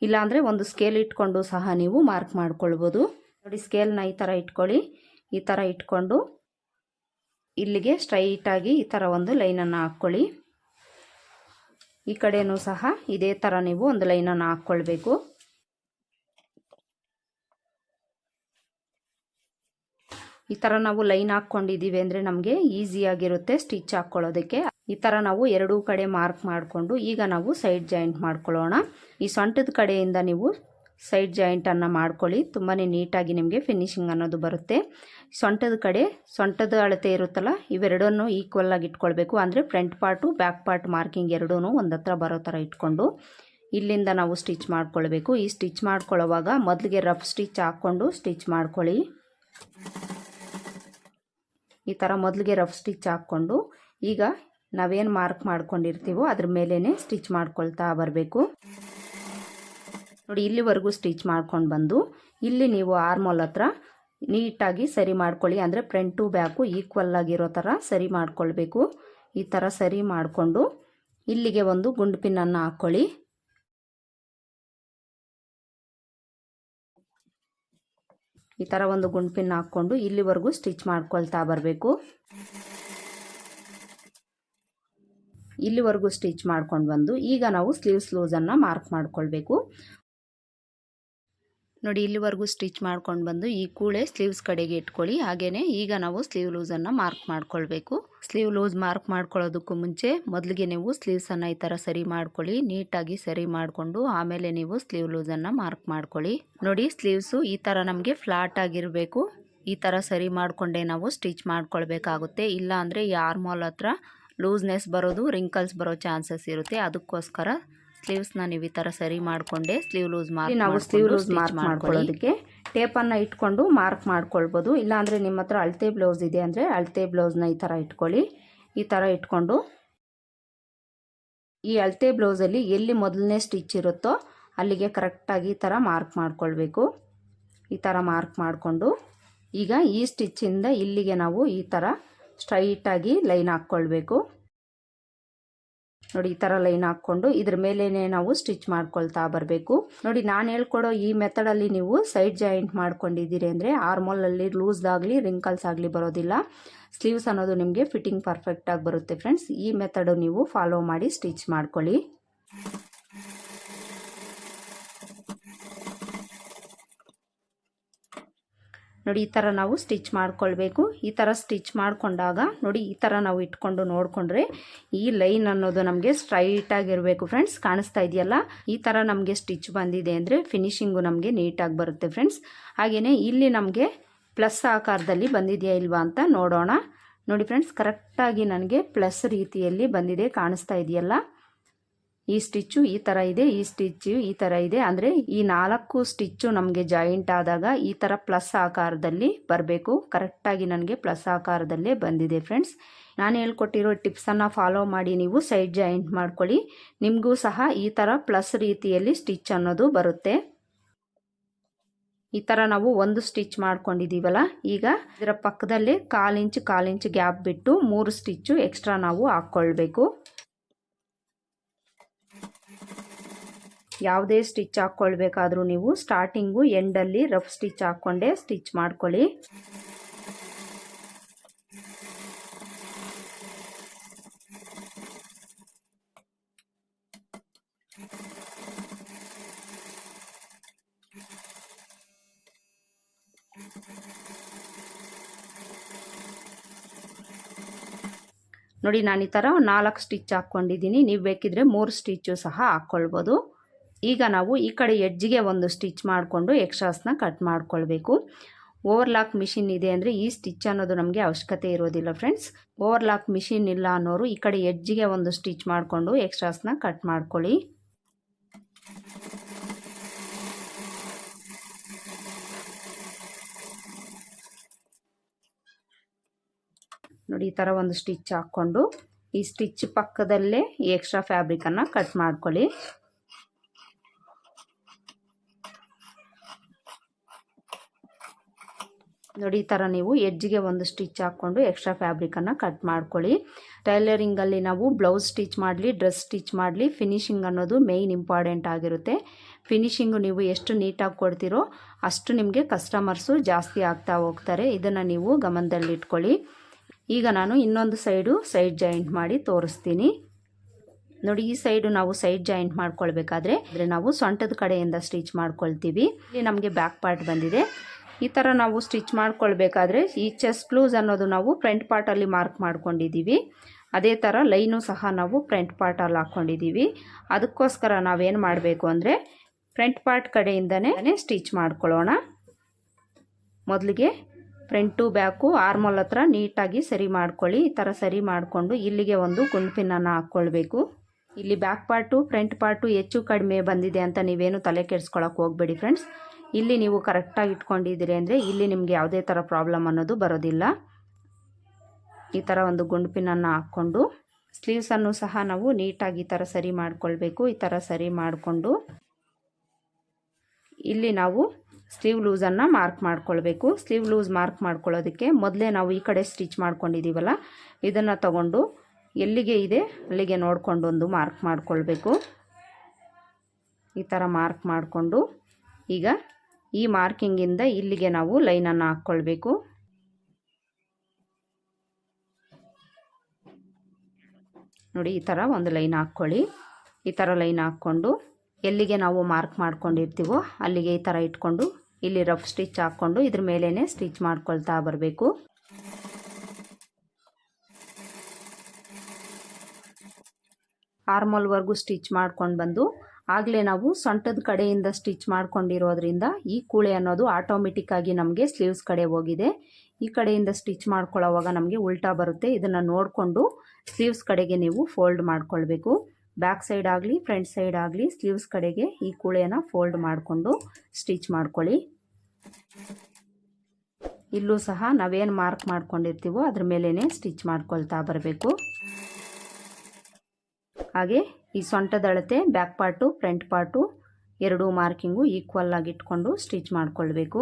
ಇಲ್ಲಾಂದರೆ ಒಂದು ಸ್ಕೇಲ್ ಇಟ್ಕೊಂಡು ಸಹ ನೀವು ಮಾರ್ಕ್ ಮಾಡ್ಕೊಳ್ಬೋದು. ನೋಡಿ ಸ್ಕೇಲ್ನ ಈ ಥರ ಇಟ್ಕೊಳ್ಳಿ. ಈ ಥರ ಇಟ್ಕೊಂಡು ಇಲ್ಲಿಗೆ ಸ್ಟ್ರೈಟಾಗಿ ಈ ಥರ ಒಂದು ಲೈನನ್ನು ಹಾಕ್ಕೊಳ್ಳಿ ಈ ಕಡೆಯೂ ಸಹ ಇದೇ ಥರ ನೀವು ಒಂದು ಲೈನನ್ನು ಹಾಕ್ಕೊಳ್ಬೇಕು ಈ ಥರ ನಾವು ಲೈನ್ ಹಾಕ್ಕೊಂಡಿದ್ದೀವಿ ಅಂದರೆ ನಮಗೆ ಈಸಿಯಾಗಿರುತ್ತೆ ಸ್ಟಿಚ್ ಹಾಕ್ಕೊಳ್ಳೋದಕ್ಕೆ ಈ ಥರ ನಾವು ಎರಡೂ ಕಡೆ ಮಾರ್ಕ್ ಮಾಡಿಕೊಂಡು ಈಗ ನಾವು ಸೈಡ್ ಜಾಯಿಂಟ್ ಮಾಡ್ಕೊಳ್ಳೋಣ. ಈ ಸೊಂಟದ ಕಡೆಯಿಂದ ನೀವು ಸೈಡ್ ಜಾಯಿಂಟನ್ನು ಮಾಡ್ಕೊಳ್ಳಿ. ತುಂಬಾ ನೀಟಾಗಿ ನಿಮಗೆ ಫಿನಿಶಿಂಗ್ ಅನ್ನೋದು ಬರುತ್ತೆ. ಸೊಂಟದ ಕಡೆ, ಸೊಂಟದ ಅಳತೆ ಇರುತ್ತಲ್ಲ, ಇವೆರಡನ್ನು ಈಕ್ವಲ್ ಆಗಿ ಇಟ್ಕೊಳ್ಬೇಕು. ಅಂದರೆ front part back part marking ಎರಡೂ ಒಂದು ಹತ್ರ ಬರೋ ಥರ ಇಟ್ಕೊಂಡು ಇಲ್ಲಿಂದ ನಾವು ಸ್ಟಿಚ್ ಮಾಡ್ಕೊಳ್ಬೇಕು. ಈ ಸ್ಟಿಚ್ ಮಾಡ್ಕೊಳ್ಳೋವಾಗ ಮೊದಲಿಗೆ ರಫ್ ಸ್ಟಿಚ್ ಹಾಕ್ಕೊಂಡು ಸ್ಟಿಚ್ ಮಾಡ್ಕೊಳ್ಳಿ. ಈ ಥರ ಮೊದಲಿಗೆ ರಫ್ ಸ್ಟಿಚ್ ಹಾಕ್ಕೊಂಡು ಈಗ ನಾವೇನು ಮಾರ್ಕ್ ಮಾಡ್ಕೊಂಡಿರ್ತೀವೋ ಅದ್ರ ಮೇಲೇ ಸ್ಟಿಚ್ ಮಾಡ್ಕೊಳ್ತಾ ಬರಬೇಕು. ನೋಡಿ, ಇಲ್ಲಿವರೆಗೂ ಸ್ಟಿಚ್ ಮಾಡ್ಕೊಂಡು ಬಂದು, ಇಲ್ಲಿ ನೀವು ಆರ್ಮೋಲ್ ಹತ್ರ ನೀಟಾಗಿ ಸರಿ ಮಾಡ್ಕೊಳ್ಳಿ. ಅಂದರೆ ಫ್ರಂಟು ಬ್ಯಾಕು ಈಕ್ವಲ್ ಆಗಿರೋ ಥರ ಸರಿ ಮಾಡ್ಕೊಳ್ಬೇಕು. ಈ ಥರ ಸರಿ ಮಾಡಿಕೊಂಡು ಇಲ್ಲಿಗೆ ಒಂದು ಗುಂಡು ಪಿನ್ನನ್ನು ಹಾಕ್ಕೊಳ್ಳಿ ಈ ಥರ ಒಂದು ಗುಂಡು ಪಿನ್ ಹಾಕ್ಕೊಂಡು ಇಲ್ಲಿವರೆಗೂ ಸ್ಟಿಚ್ ಮಾಡ್ಕೊಳ್ತಾ ಬರಬೇಕು. ಇಲ್ಲಿವರೆಗೂ ಸ್ಟಿಚ್ ಮಾಡ್ಕೊಂಡು ಬಂದು ಈಗ ನಾವು ಸ್ಲೀವ್ಸ್ ಲೂಸನ್ನು ಮಾರ್ಕ್ ಮಾಡ್ಕೊಳ್ಬೇಕು. ನೋಡಿ, ಇಲ್ಲಿವರೆಗೂ ಸ್ಟಿಚ್ ಮಾಡ್ಕೊಂಡು ಬಂದು ಈ ಕೂಳೆ ಸ್ಲೀವ್ಸ್ ಕಡೆಗೆ ಇಟ್ಕೊಳ್ಳಿ. ಹಾಗೆಯೇ ಈಗ ನಾವು ಸ್ಲೀವ್ ಲೂಸನ್ನು ಮಾರ್ಕ್ ಮಾಡ್ಕೊಳ್ಬೇಕು. ಸ್ಲೀವ್ ಲೂಸ್ ಮಾರ್ಕ್ ಮಾಡ್ಕೊಳ್ಳೋದಕ್ಕೂ ಮುಂಚೆ ಮೊದಲಿಗೆ ನೀವು ಸ್ಲೀವ್ಸನ್ನು ಈ ಥರ ಸರಿ ಮಾಡ್ಕೊಳ್ಳಿ. ನೀಟಾಗಿ ಸರಿ ಮಾಡಿಕೊಂಡು ಆಮೇಲೆ ನೀವು ಸ್ಲೀವ್ ಲೂಸನ್ನು ಮಾರ್ಕ್ ಮಾಡ್ಕೊಳ್ಳಿ. ನೋಡಿ ಸ್ಲೀವ್ಸು ಈ ಥರ ನಮಗೆ ಫ್ಲಾಟ್ ಆಗಿರಬೇಕು. ಈ ಥರ ಸರಿ ಮಾಡಿಕೊಂಡೇ ನಾವು ಸ್ಟಿಚ್ ಮಾಡ್ಕೊಳ್ಬೇಕಾಗುತ್ತೆ. ಇಲ್ಲ ಅಂದರೆ ಆರ್ಮೋಲ್ ಹತ್ರ ಲೂಸ್ನೆಸ್ ಬರೋದು ರಿಂಕಲ್ಸ್ ಬರೋ ಚಾನ್ಸಸ್ ಇರುತ್ತೆ. ಅದಕ್ಕೋಸ್ಕರ ಸ್ಲೀವ್ಸ್ನ ನೀವು ಈ ಥರ ಸರಿ ಮಾಡಿಕೊಂಡೆ ಸ್ಲೀವ್ ಲೂಸ್ ಮಾಡಿ ನಾವು ಸ್ಲೀವ್ ಲೂಸ್ ಮಾರ್ಕ್ ಮಾಡ್ಕೊಳ್ಳಿ. ಮಾಡ್ಕೊಳ್ಳೋದಕ್ಕೆ ಟೇಪನ್ನು ಇಟ್ಕೊಂಡು ಮಾರ್ಕ್ ಮಾಡ್ಕೊಳ್ಬೋದು. ಇಲ್ಲಾಂದರೆ ನಿಮ್ಮ ಹತ್ರ ಅಳತೆ ಬ್ಲೌಸ್ ಇದೆ ಅಂದರೆ ಅಳತೆ ಬ್ಲೌಸ್ನ ಈ ಥರ ಇಟ್ಕೊಳ್ಳಿ. ಈ ಥರ ಇಟ್ಕೊಂಡು ಈ ಅಳತೆ ಬ್ಲೌಸಲ್ಲಿ ಎಲ್ಲಿ ಮೊದಲನೇ ಸ್ಟಿಚ್ ಇರುತ್ತೋ ಅಲ್ಲಿಗೆ ಕರೆಕ್ಟಾಗಿ ಈ ಥರ ಮಾರ್ಕ್ ಮಾಡ್ಕೊಳ್ಬೇಕು. ಈ ಥರ ಮಾರ್ಕ್ ಮಾಡಿಕೊಂಡು ಈಗ ಈ ಸ್ಟಿಚ್ಚಿಂದ ಇಲ್ಲಿಗೆ ನಾವು ಈ ಥರ ಸ್ಟ್ರೈಟಾಗಿ ಲೈನ್ ಹಾಕ್ಕೊಳ್ಬೇಕು. ನೋಡಿ, ಈ ಥರ ಲೈನ್ ಹಾಕ್ಕೊಂಡು ಇದ್ರ ಮೇಲೇ ನಾವು ಸ್ಟಿಚ್ ಮಾಡ್ಕೊಳ್ತಾ ಬರಬೇಕು. ನೋಡಿ, ನಾನು ಹೇಳ್ಕೊಡೋ ಈ ಮೆಥಡಲ್ಲಿ ನೀವು ಸೈಡ್ ಜಾಯಿಂಟ್ ಮಾಡ್ಕೊಂಡಿದ್ದೀರಿ ಅಂದರೆ ಆರ್ಮೋಲಲ್ಲಿ ಲೂಸ್ ಆಗಲಿ ರಿಂಕಲ್ಸ್ ಆಗಲಿ ಬರೋದಿಲ್ಲ. ಸ್ಲೀವ್ಸ್ ಅನ್ನೋದು ನಿಮಗೆ ಫಿಟ್ಟಿಂಗ್ ಪರ್ಫೆಕ್ಟಾಗಿ ಬರುತ್ತೆ ಫ್ರೆಂಡ್ಸ್ ಈ ಮೆಥಡು ನೀವು ಫಾಲೋ ಮಾಡಿ ಸ್ಟಿಚ್ ಮಾಡ್ಕೊಳ್ಳಿ. ನೋಡಿ, ಈ ಥರ ನಾವು ಸ್ಟಿಚ್ ಮಾಡ್ಕೊಳ್ಬೇಕು. ಈ ಥರ ಸ್ಟಿಚ್ ಮಾಡಿಕೊಂಡಾಗ ನೋಡಿ, ಈ ಥರ ನಾವು ಇಟ್ಕೊಂಡು ನೋಡಿಕೊಂಡ್ರೆ ಈ ಲೈನ್ ಅನ್ನೋದು ನಮಗೆ ಸ್ಟ್ರೈಟಾಗಿರಬೇಕು ಫ್ರೆಂಡ್ಸ್ ಕಾಣಿಸ್ತಾ ಇದೆಯಲ್ಲ? ಈ ಥರ ನಮಗೆ ಸ್ಟಿಚ್ ಬಂದಿದೆ ಅಂದರೆ ಫಿನಿಶಿಂಗು ನಮಗೆ ನೀಟಾಗಿ ಬರುತ್ತೆ ಫ್ರೆಂಡ್ಸ್ ಹಾಗೆಯೇ ಇಲ್ಲಿ ನಮಗೆ ಪ್ಲಸ್ ಆಕಾರದಲ್ಲಿ ಬಂದಿದೆಯಾ ಇಲ್ವಾ ಅಂತ ನೋಡೋಣ. ನೋಡಿ ಫ್ರೆಂಡ್ಸ್ ಕರೆಕ್ಟಾಗಿ ನನಗೆ ಪ್ಲಸ್ ರೀತಿಯಲ್ಲಿ ಬಂದಿದೆ, ಕಾಣಿಸ್ತಾ ಇದೆಯಲ್ಲ? ಈ ಸ್ಟಿಚ್ಚು ಈ ಥರ ಇದೆ, ಈ ಸ್ಟಿಚ್ಚು ಈ ಥರ ಇದೆ. ಅಂದರೆ ಈ ನಾಲ್ಕು ಸ್ಟಿಚ್ಚು ನಮಗೆ ಜಾಯಿಂಟ್ ಆದಾಗ ಈ ಥರ ಪ್ಲಸ್ ಆಕಾರದಲ್ಲಿ ಬರಬೇಕು. ಕರೆಕ್ಟಾಗಿ ನನಗೆ ಪ್ಲಸ್ ಆಕಾರದಲ್ಲೇ ಬಂದಿದೆ ಫ್ರೆಂಡ್ಸ್ ನಾನು ಹೇಳ್ಕೊಟ್ಟಿರೋ ಟಿಪ್ಸನ್ನು ಫಾಲೋ ಮಾಡಿ ನೀವು ಸೈಡ್ ಜಾಯಿಂಟ್ ಮಾಡ್ಕೊಳ್ಳಿ. ನಿಮಗೂ ಸಹ ಈ ಥರ ಪ್ಲಸ್ ರೀತಿಯಲ್ಲಿ ಸ್ಟಿಚ್ ಅನ್ನೋದು ಬರುತ್ತೆ. ಈ ಥರ ನಾವು ಒಂದು ಸ್ಟಿಚ್ ಮಾಡ್ಕೊಂಡಿದ್ದೀವಲ್ಲ ಈಗ ಇದರ ಪಕ್ಕದಲ್ಲಿ ಕಾಲು ಇಂಚ್ ಗ್ಯಾಪ್ ಬಿಟ್ಟು ಮೂರು ಸ್ಟಿಚ್ಚು ಎಕ್ಸ್ಟ್ರಾ ನಾವು ಹಾಕ್ಕೊಳ್ಬೇಕು. ಯಾವುದೇ ಸ್ಟಿಚ್ ಹಾಕ್ಕೊಳ್ಬೇಕಾದ್ರೂ ನೀವು ಸ್ಟಾರ್ಟಿಂಗು ಎಂಡಲ್ಲಿ ರಫ್ ಸ್ಟಿಚ್ ಹಾಕ್ಕೊಂಡೇ ಸ್ಟಿಚ್ ಮಾಡ್ಕೊಳ್ಳಿ. ನೋಡಿ ನಾನು ಈ ಥರ ನಾಲ್ಕು ಸ್ಟಿಚ್ ಹಾಕ್ಕೊಂಡಿದ್ದೀನಿ. ನೀವು ಬೇಕಿದ್ರೆ ಮೂರು ಸ್ಟಿಚ್ಚು ಸಹ ಹಾಕ್ಕೊಳ್ಬೋದು. ಈಗ ನಾವು ಈ ಕಡೆ ಎಡ್ಜ್ಗೆ ಒಂದು ಸ್ಟಿಚ್ ಮಾಡಿಕೊಂಡು ಎಕ್ಸ್ಟ್ರಾಸ್ನ ಕಟ್ ಮಾಡ್ಕೊಳ್ಬೇಕು. ಓವರ್ಲಾಕ್ ಮಿಷಿನ್ ಇದೆ ಅಂದರೆ ಈ ಸ್ಟಿಚ್ ಅನ್ನೋದು ನಮಗೆ ಅವಶ್ಯಕತೆ ಇರೋದಿಲ್ಲ ಫ್ರೆಂಡ್ಸ್. ಓವರ್ಲಾಕ್ ಮಿಷಿನ್ ಇಲ್ಲ ಅನ್ನೋರು ಈ ಕಡೆ ಎಡ್ಜ್ಗೆ ಒಂದು ಸ್ಟಿಚ್ ಮಾಡಿಕೊಂಡು ಎಕ್ಸ್ಟ್ರಾಸ್ನ ಕಟ್ ಮಾಡ್ಕೊಳ್ಳಿ. ನೋಡಿ, ಈ ಥರ ಒಂದು ಸ್ಟಿಚ್ ಹಾಕ್ಕೊಂಡು ಈ ಸ್ಟಿಚ್ ಪಕ್ಕದಲ್ಲೇ ಎಕ್ಸ್ಟ್ರಾ ಫ್ಯಾಬ್ರಿಕನ್ನು ಕಟ್ ಮಾಡ್ಕೊಳ್ಳಿ. ನೋಡಿ, ಈ ಥರ ನೀವು ಎಡ್ಜಿಗೆ ಒಂದು ಸ್ಟಿಚ್ ಹಾಕ್ಕೊಂಡು ಎಕ್ಸ್ಟ್ರಾ ಫ್ಯಾಬ್ರಿಕನ್ನು ಕಟ್ ಮಾಡ್ಕೊಳ್ಳಿ. ಟೈಲರಿಂಗಲ್ಲಿ ನಾವು ಬ್ಲೌಸ್ ಸ್ಟಿಚ್ ಮಾಡಲಿ, ಡ್ರೆಸ್ ಸ್ಟಿಚ್ ಮಾಡಲಿ, ಫಿನಿಶಿಂಗ್ ಅನ್ನೋದು ಮೇಯ್ನ್ ಇಂಪಾರ್ಟೆಂಟ್ ಆಗಿರುತ್ತೆ. ಫಿನಿಷಿಂಗು ನೀವು ಎಷ್ಟು ನೀಟಾಗಿ ಕೊಡ್ತೀರೋ ಅಷ್ಟು ನಿಮಗೆ ಕಸ್ಟಮರ್ಸು ಜಾಸ್ತಿ ಆಗ್ತಾ ಹೋಗ್ತಾರೆ. ಇದನ್ನು ನೀವು ಗಮನದಲ್ಲಿಟ್ಕೊಳ್ಳಿ. ಈಗ ನಾನು ಇನ್ನೊಂದು ಸೈಡು ಸೈಡ್ ಜಾಯಿಂಟ್ ಮಾಡಿ ತೋರಿಸ್ತೀನಿ. ನೋಡಿ, ಈ ಸೈಡು ನಾವು ಸೈಡ್ ಜಾಯಿಂಟ್ ಮಾಡ್ಕೊಳ್ಬೇಕಾದ್ರೆ ಅಂದರೆ ನಾವು ಸೊಂಟದ ಕಡೆಯಿಂದ ಸ್ಟಿಚ್ ಮಾಡ್ಕೊಳ್ತೀವಿ. ಇಲ್ಲಿ ನಮಗೆ ಬ್ಯಾಕ್ ಪಾರ್ಟ್ ಬಂದಿದೆ. ಈ ಥರ ನಾವು ಸ್ಟಿಚ್ ಮಾಡ್ಕೊಳ್ಬೇಕಾದ್ರೆ ಈ ಚೆಸ್ಟ್ ಬ್ಲೂಸ್ ಅನ್ನೋದು ನಾವು ಫ್ರಂಟ್ ಪಾರ್ಟಲ್ಲಿ ಮಾರ್ಕ್ ಮಾಡ್ಕೊಂಡಿದ್ದೀವಿ. ಅದೇ ಥರ ಲೈನು ಸಹ ನಾವು ಫ್ರಂಟ್ ಪಾರ್ಟಲ್ಲಿ ಹಾಕ್ಕೊಂಡಿದ್ದೀವಿ ಅದಕ್ಕೋಸ್ಕರ ನಾವೇನು ಮಾಡಬೇಕು ಅಂದರೆ ಫ್ರಂಟ್ ಪಾರ್ಟ್ ಕಡೆಯಿಂದನೇ ಸ್ಟಿಚ್ ಮಾಡ್ಕೊಳ್ಳೋಣ. ಮೊದಲಿಗೆ ಫ್ರಂಟು ಬ್ಯಾಕು ಆರ್ಮೋಲ್ ಹತ್ರ ನೀಟಾಗಿ ಸರಿ ಮಾಡ್ಕೊಳ್ಳಿ. ಈ ಥರ ಸರಿ ಮಾಡಿಕೊಂಡು ಇಲ್ಲಿಗೆ ಒಂದು ಗುಂಡ್ಪಿನನ್ನು ಹಾಕ್ಕೊಳ್ಬೇಕು. ಇಲ್ಲಿ ಬ್ಯಾಕ್ ಪಾರ್ಟು, ಫ್ರಂಟ್ ಪಾರ್ಟು ಹೆಚ್ಚು ಕಡಿಮೆ ಬಂದಿದೆ ಅಂತ ನೀವೇನು ತಲೆ ಕೆಡಿಸ್ಕೊಳಕ್ಕೆ ಹೋಗಬೇಡಿ ಫ್ರೆಂಡ್ಸ್ ಇಲ್ಲಿ ನೀವು ಕರೆಕ್ಟಾಗಿ ಇಟ್ಕೊಂಡಿದ್ದೀರಿ ಅಂದರೆ ಇಲ್ಲಿ ನಿಮಗೆ ಯಾವುದೇ ಥರ ಪ್ರಾಬ್ಲಮ್ ಅನ್ನೋದು ಬರೋದಿಲ್ಲ. ಈ ಥರ ಒಂದು ಗುಂಡ್ಪಿನನ್ನು ಹಾಕ್ಕೊಂಡು ಸ್ಲೀವ್ಸನ್ನು ಸಹ ನಾವು ನೀಟಾಗಿ ಈ ಥರ ಸರಿ ಮಾಡಿಕೊಳ್ಬೇಕು. ಈ ಥರ ಸರಿ ಮಾಡಿಕೊಂಡು ಇಲ್ಲಿ ನಾವು ಸ್ಲೀವ್ ಲೂಸನ್ನು ಮಾರ್ಕ್ ಮಾಡ್ಕೊಳ್ಬೇಕು. ಸ್ಲೀವ್ ಲೂಸ್ ಮಾರ್ಕ್ ಮಾಡ್ಕೊಳ್ಳೋದಕ್ಕೆ ಮೊದಲೇ ನಾವು ಈ ಕಡೆ ಸ್ಟಿಚ್ ಮಾಡ್ಕೊಂಡಿದ್ದೀವಲ್ಲ, ಇದನ್ನು ತಗೊಂಡು ಎಲ್ಲಿಗೆ ಇದೆ ಅಲ್ಲಿಗೆ ನೋಡಿಕೊಂಡು ಒಂದು ಮಾರ್ಕ್ ಮಾಡ್ಕೊಳ್ಬೇಕು. ಈ ಥರ ಮಾರ್ಕ್ ಮಾಡಿಕೊಂಡು ಈಗ ಈ ಮಾರ್ಕಿಂಗಿಂದ ಇಲ್ಲಿಗೆ ನಾವು ಲೈನನ್ನು ಹಾಕ್ಕೊಳ್ಬೇಕು. ನೋಡಿ, ಈ ಥರ ಒಂದು ಲೈನ್ ಹಾಕ್ಕೊಳ್ಳಿ. ಈ ಥರ ಲೈನ್ ಹಾಕ್ಕೊಂಡು ಎಲ್ಲಿಗೆ ನಾವು ಮಾರ್ಕ್ ಮಾಡ್ಕೊಂಡಿರ್ತೀವೋ ಅಲ್ಲಿಗೆ ಈ ಥರ ಇಟ್ಕೊಂಡು ಇಲ್ಲಿ ರಫ್ ಸ್ಟಿಚ್ ಹಾಕ್ಕೊಂಡು ಇದ್ರ ಮೇಲೇ ಸ್ಟಿಚ್ ಮಾಡ್ಕೊಳ್ತಾ ಬರಬೇಕು. ಆರ್ಮೋಲ್ವರೆಗೂ ಸ್ಟಿಚ್ ಮಾಡ್ಕೊಂಡು ಬಂದು ಆಗಲೇ ನಾವು ಸೊಂಟದ ಕಡೆಯಿಂದ ಸ್ಟಿಚ್ ಮಾಡ್ಕೊಂಡಿರೋದ್ರಿಂದ ಈ ಕೂಳೆ ಅನ್ನೋದು ಆಟೋಮೆಟಿಕ್ಕಾಗಿ ನಮಗೆ ಸ್ಲೀವ್ಸ್ ಕಡೆ ಹೋಗಿದೆ. ಈ ಕಡೆಯಿಂದ ಸ್ಟಿಚ್ ಮಾಡ್ಕೊಳ್ಳೋವಾಗ ನಮಗೆ ಉಲ್ಟಾ ಬರುತ್ತೆ. ಇದನ್ನು ನೋಡಿಕೊಂಡು ಸ್ಲೀವ್ಸ್ ಕಡೆಗೆ ನೀವು ಫೋಲ್ಡ್ ಮಾಡ್ಕೊಳ್ಬೇಕು. ಬ್ಯಾಕ್ ಸೈಡ್ ಆಗಲಿ ಫ್ರಂಟ್ ಸೈಡ್ ಆಗಲಿ ಸ್ಲೀವ್ಸ್ ಕಡೆಗೆ ಈ ಕೂಳೆಯನ್ನು ಫೋಲ್ಡ್ ಮಾಡಿಕೊಂಡು ಸ್ಟಿಚ್ ಮಾಡ್ಕೊಳ್ಳಿ. ಇಲ್ಲೂ ಸಹ ನಾವೇನು ಮಾರ್ಕ್ ಮಾಡ್ಕೊಂಡಿರ್ತೀವೋ ಅದ್ರ ಮೇಲೇ ಸ್ಟಿಚ್ ಮಾಡ್ಕೊಳ್ತಾ ಬರಬೇಕು. ಹಾಗೆ ಈ ಸೊಂಟದ ಅಳತೆ ಬ್ಯಾಕ್ ಪಾರ್ಟು ಫ್ರಂಟ್ ಪಾರ್ಟು ಎರಡೂ ಮಾರ್ಕಿಂಗು ಈಕ್ವಲ್ ಆಗಿ ಇಟ್ಕೊಂಡು ಸ್ಟಿಚ್ ಮಾಡಿಕೊಳ್ಬೇಕು.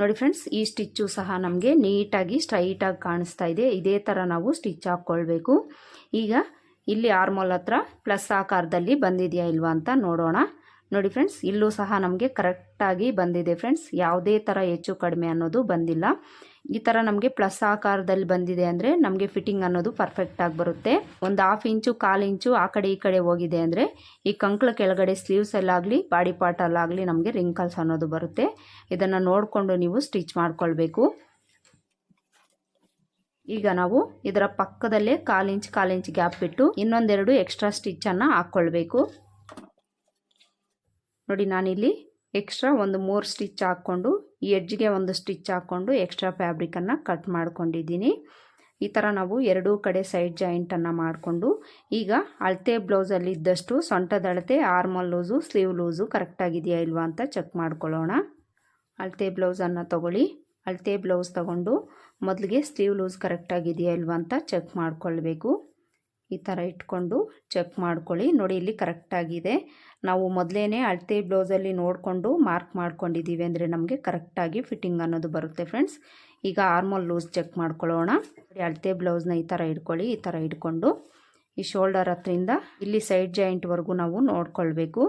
ನೋಡಿ ಫ್ರೆಂಡ್ಸ್ ಈ ಸ್ಟಿಚ್ಚು ಸಹ ನಮಗೆ ನೀಟಾಗಿ ಸ್ಟ್ರೈಟಾಗಿ ಕಾಣಿಸ್ತಾ ಇದೆ. ಇದೇ ಥರ ನಾವು ಸ್ಟಿಚ್ ಹಾಕ್ಕೊಳ್ಬೇಕು ಈಗ ಇಲ್ಲಿ ಆರ್ಮೋಲ್ ಹತ್ರ ಪ್ಲಸ್ ಆಕಾರದಲ್ಲಿ ಬಂದಿದೆಯಾ ಇಲ್ವಾ ಅಂತ ನೋಡೋಣ. ನೋಡಿ ಫ್ರೆಂಡ್ಸ್ ಇಲ್ಲೂ ಸಹ ನಮಗೆ ಕರೆಕ್ಟಾಗಿ ಬಂದಿದೆ ಫ್ರೆಂಡ್ಸ್ ಯಾವುದೇ ಥರ ಹೆಚ್ಚು ಕಡಿಮೆ ಅನ್ನೋದು ಬಂದಿಲ್ಲ. ಈ ಥರ ನಮಗೆ ಪ್ಲಸ್ ಆಕಾರದಲ್ಲಿ ಬಂದಿದೆ ಅಂದರೆ ನಮಗೆ ಫಿಟ್ಟಿಂಗ್ ಅನ್ನೋದು ಪರ್ಫೆಕ್ಟಾಗಿ ಬರುತ್ತೆ. ಒಂದು ಹಾಫ್ ಇಂಚು ಕಾಲು ಇಂಚು ಆ ಕಡೆ ಈ ಕಡೆ ಹೋಗಿದೆ ಅಂದರೆ ಈ ಕಂಕ್ಳ ಕೆಳಗಡೆ ಸ್ಲೀವ್ಸಲ್ಲಾಗಲಿ ಬಾಡಿ ಪಾರ್ಟಲ್ಲಾಗಲಿ ನಮಗೆ ರಿಂಕಲ್ಸ್ ಅನ್ನೋದು ಬರುತ್ತೆ. ಇದನ್ನು ನೋಡಿಕೊಂಡು ನೀವು ಸ್ಟಿಚ್ ಮಾಡ್ಕೊಳ್ಬೇಕು. ಈಗ ನಾವು ಇದರ ಪಕ್ಕದಲ್ಲೇ ಕಾಲು ಇಂಚ್ ಕಾಲು ಇಂಚ್ ಗ್ಯಾಪ್ ಬಿಟ್ಟು ಇನ್ನೊಂದೆರಡು ಎಕ್ಸ್ಟ್ರಾ ಸ್ಟಿಚ್ಚನ್ನು ಹಾಕ್ಕೊಳ್ಬೇಕು ನೋಡಿ, ನಾನಿಲ್ಲಿ ಎಕ್ಸ್ಟ್ರಾ ಒಂದು ಮೂರು ಸ್ಟಿಚ್ ಹಾಕ್ಕೊಂಡು, ಈ ಎಡ್ಜ್ಗೆ ಒಂದು ಸ್ಟಿಚ್ ಹಾಕ್ಕೊಂಡು ಎಕ್ಸ್ಟ್ರಾ ಫ್ಯಾಬ್ರಿಕನ್ನು ಕಟ್ ಮಾಡ್ಕೊಂಡಿದ್ದೀನಿ. ಈ ಥರ ನಾವು ಎರಡೂ ಕಡೆ ಸೈಡ್ ಜಾಯಿಂಟನ್ನು ಮಾಡಿಕೊಂಡು, ಈಗ ಅಳತೆ ಬ್ಲೌಸಲ್ಲಿ ಇದ್ದಷ್ಟು ಸೊಂಟದ ಅಳತೆ ಆರ್ಮಲ್ ಲೂಸು ಸ್ಲೀವ್ ಲೂಸು ಕರೆಕ್ಟಾಗಿದೆಯಾ ಇಲ್ವಾ ಅಂತ ಚೆಕ್ ಮಾಡ್ಕೊಳ್ಳೋಣ. ಅಳತೆ ಬ್ಲೌಸನ್ನು ತೊಗೊಳ್ಳಿ. ಅಳತೆ ಬ್ಲೌಸ್ ತಗೊಂಡು ಮೊದಲಿಗೆ ಸ್ಲೀವ್ ಲೂಸ್ ಕರೆಕ್ಟಾಗಿದೆಯಾ ಇಲ್ವಾ ಅಂತ ಚೆಕ್ ಮಾಡ್ಕೊಳ್ಬೇಕು. ಈ ಥರ ಇಟ್ಕೊಂಡು ಚೆಕ್ ಮಾಡ್ಕೊಳ್ಳಿ. ನೋಡಿ, ಇಲ್ಲಿ ಕರೆಕ್ಟಾಗಿದೆ ನಾವು ಮೊದಲೇ ಅಳತೆ ಬ್ಲೌಸಲ್ಲಿ ನೋಡಿಕೊಂಡು ಮಾರ್ಕ್ ಮಾಡ್ಕೊಂಡಿದ್ದೀವಿ ಅಂದರೆ ನಮಗೆ ಕರೆಕ್ಟಾಗಿ ಫಿಟ್ಟಿಂಗ್ ಅನ್ನೋದು ಬರುತ್ತೆ ಫ್ರೆಂಡ್ಸ್. ಈಗ ಆರ್ಮಲ್ ಲೂಸ್ ಚೆಕ್ ಮಾಡ್ಕೊಳ್ಳೋಣ. ಅಳತೆ ಬ್ಲೌಸ್ನ ಈ ಥರ ಇಟ್ಕೊಳ್ಳಿ, ಈ ಥರ ಇಟ್ಕೊಂಡು ಈ ಶೋಲ್ಡರ್ ಹತ್ರಿಂದ ಇಲ್ಲಿ ಸೈಡ್ ಜಾಯಿಂಟ್ವರೆಗೂ ನಾವು ನೋಡ್ಕೊಳ್ಬೇಕು.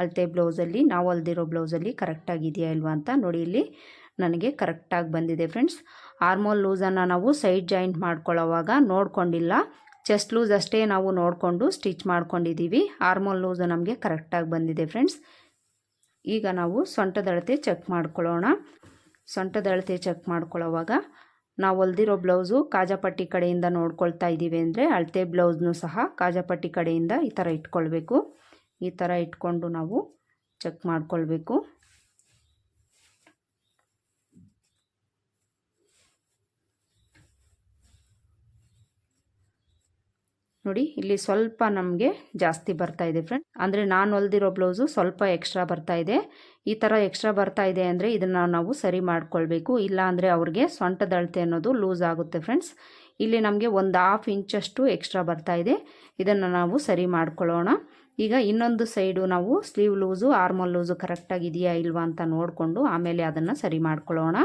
ಅಳತೆ ಬ್ಲೌಸಲ್ಲಿ, ನಾವು ಅಲ್ದಿರೋ ಬ್ಲೌಸಲ್ಲಿ ಕರೆಕ್ಟಾಗಿದೆಯಾ ಇಲ್ವಾ ಅಂತ ನೋಡಿ, ಇಲ್ಲಿ ನನಗೆ ಕರೆಕ್ಟಾಗಿ ಬಂದಿದೆ ಫ್ರೆಂಡ್ಸ್. ಆರ್ಮೋಲ್ ಲೂಸನ್ನು ನಾವು ಸೈಡ್ ಜಾಯಿಂಟ್ ಮಾಡ್ಕೊಳ್ಳೋವಾಗ ನೋಡ್ಕೊಂಡಿಲ್ಲ. ಚೆಸ್ಟ್ ಲೂಸ್ ಅಷ್ಟೇ ನಾವು ನೋಡಿಕೊಂಡು ಸ್ಟಿಚ್ ಮಾಡ್ಕೊಂಡಿದ್ದೀವಿ. ಆರ್ಮೋಲ್ ಲೂಸು ನಮಗೆ ಕರೆಕ್ಟಾಗಿ ಬಂದಿದೆ ಫ್ರೆಂಡ್ಸ್ ಈಗ ನಾವು ಸೊಂಟದಳತೆ ಚೆಕ್ ಮಾಡ್ಕೊಳ್ಳೋಣ. ಸೊಂಟದಳತೆ ಚೆಕ್ ಮಾಡ್ಕೊಳ್ಳೋವಾಗ ನಾವು ಹೊಲ್ದಿರೋ ಬ್ಲೌಸು ಕಾಜಾಪಟ್ಟಿ ಕಡೆಯಿಂದ ನೋಡ್ಕೊಳ್ತಾ ಇದ್ದೀವಿ ಅಂದರೆ ಅಳತೆ ಬ್ಲೌಸ್ನು ಸಹ ಕಾಜಾಪಟ್ಟಿ ಕಡೆಯಿಂದ ಈ ಥರ ಇಟ್ಕೊಳ್ಬೇಕು. ಈ ಥರ ಇಟ್ಕೊಂಡು ನಾವು ಚೆಕ್ ಮಾಡ್ಕೊಳ್ಬೇಕು. ನೋಡಿ, ಇಲ್ಲಿ ಸ್ವಲ್ಪ ನಮಗೆ ಜಾಸ್ತಿ ಬರ್ತಾ ಇದೆ ಫ್ರೆಂಡ್ ಅಂದರೆ ನಾನು ಹೊಲ್ದಿರೋ ಬ್ಲೌಸು ಸ್ವಲ್ಪ ಎಕ್ಸ್ಟ್ರಾ ಬರ್ತಾ ಇದೆ. ಈ ಥರ ಎಕ್ಸ್ಟ್ರಾ ಬರ್ತಾ ಇದೆ ಅಂದರೆ ಇದನ್ನು ನಾವು ಸರಿ ಮಾಡ್ಕೊಳ್ಬೇಕು. ಇಲ್ಲ ಅಂದರೆ ಅವ್ರಿಗೆ ಸೊಂಟದ ಅನ್ನೋದು ಲೂಸ್ ಆಗುತ್ತೆ ಫ್ರೆಂಡ್ಸ್ ಇಲ್ಲಿ ನಮಗೆ ಒಂದು ಹಾಫ್ ಇಂಚಷ್ಟು ಎಕ್ಸ್ಟ್ರಾ ಬರ್ತಾ ಇದೆ. ಇದನ್ನು ನಾವು ಸರಿ ಮಾಡ್ಕೊಳ್ಳೋಣ. ಈಗ ಇನ್ನೊಂದು ಸೈಡು ನಾವು ಸ್ಲೀವ್ ಲೂಸು ಆರ್ಮಲ್ ಲೂಸು ಕರೆಕ್ಟಾಗಿ ಇದೆಯಾ ಇಲ್ವಾ ಅಂತ ನೋಡಿಕೊಂಡು ಆಮೇಲೆ ಅದನ್ನು ಸರಿ ಮಾಡ್ಕೊಳ್ಳೋಣ.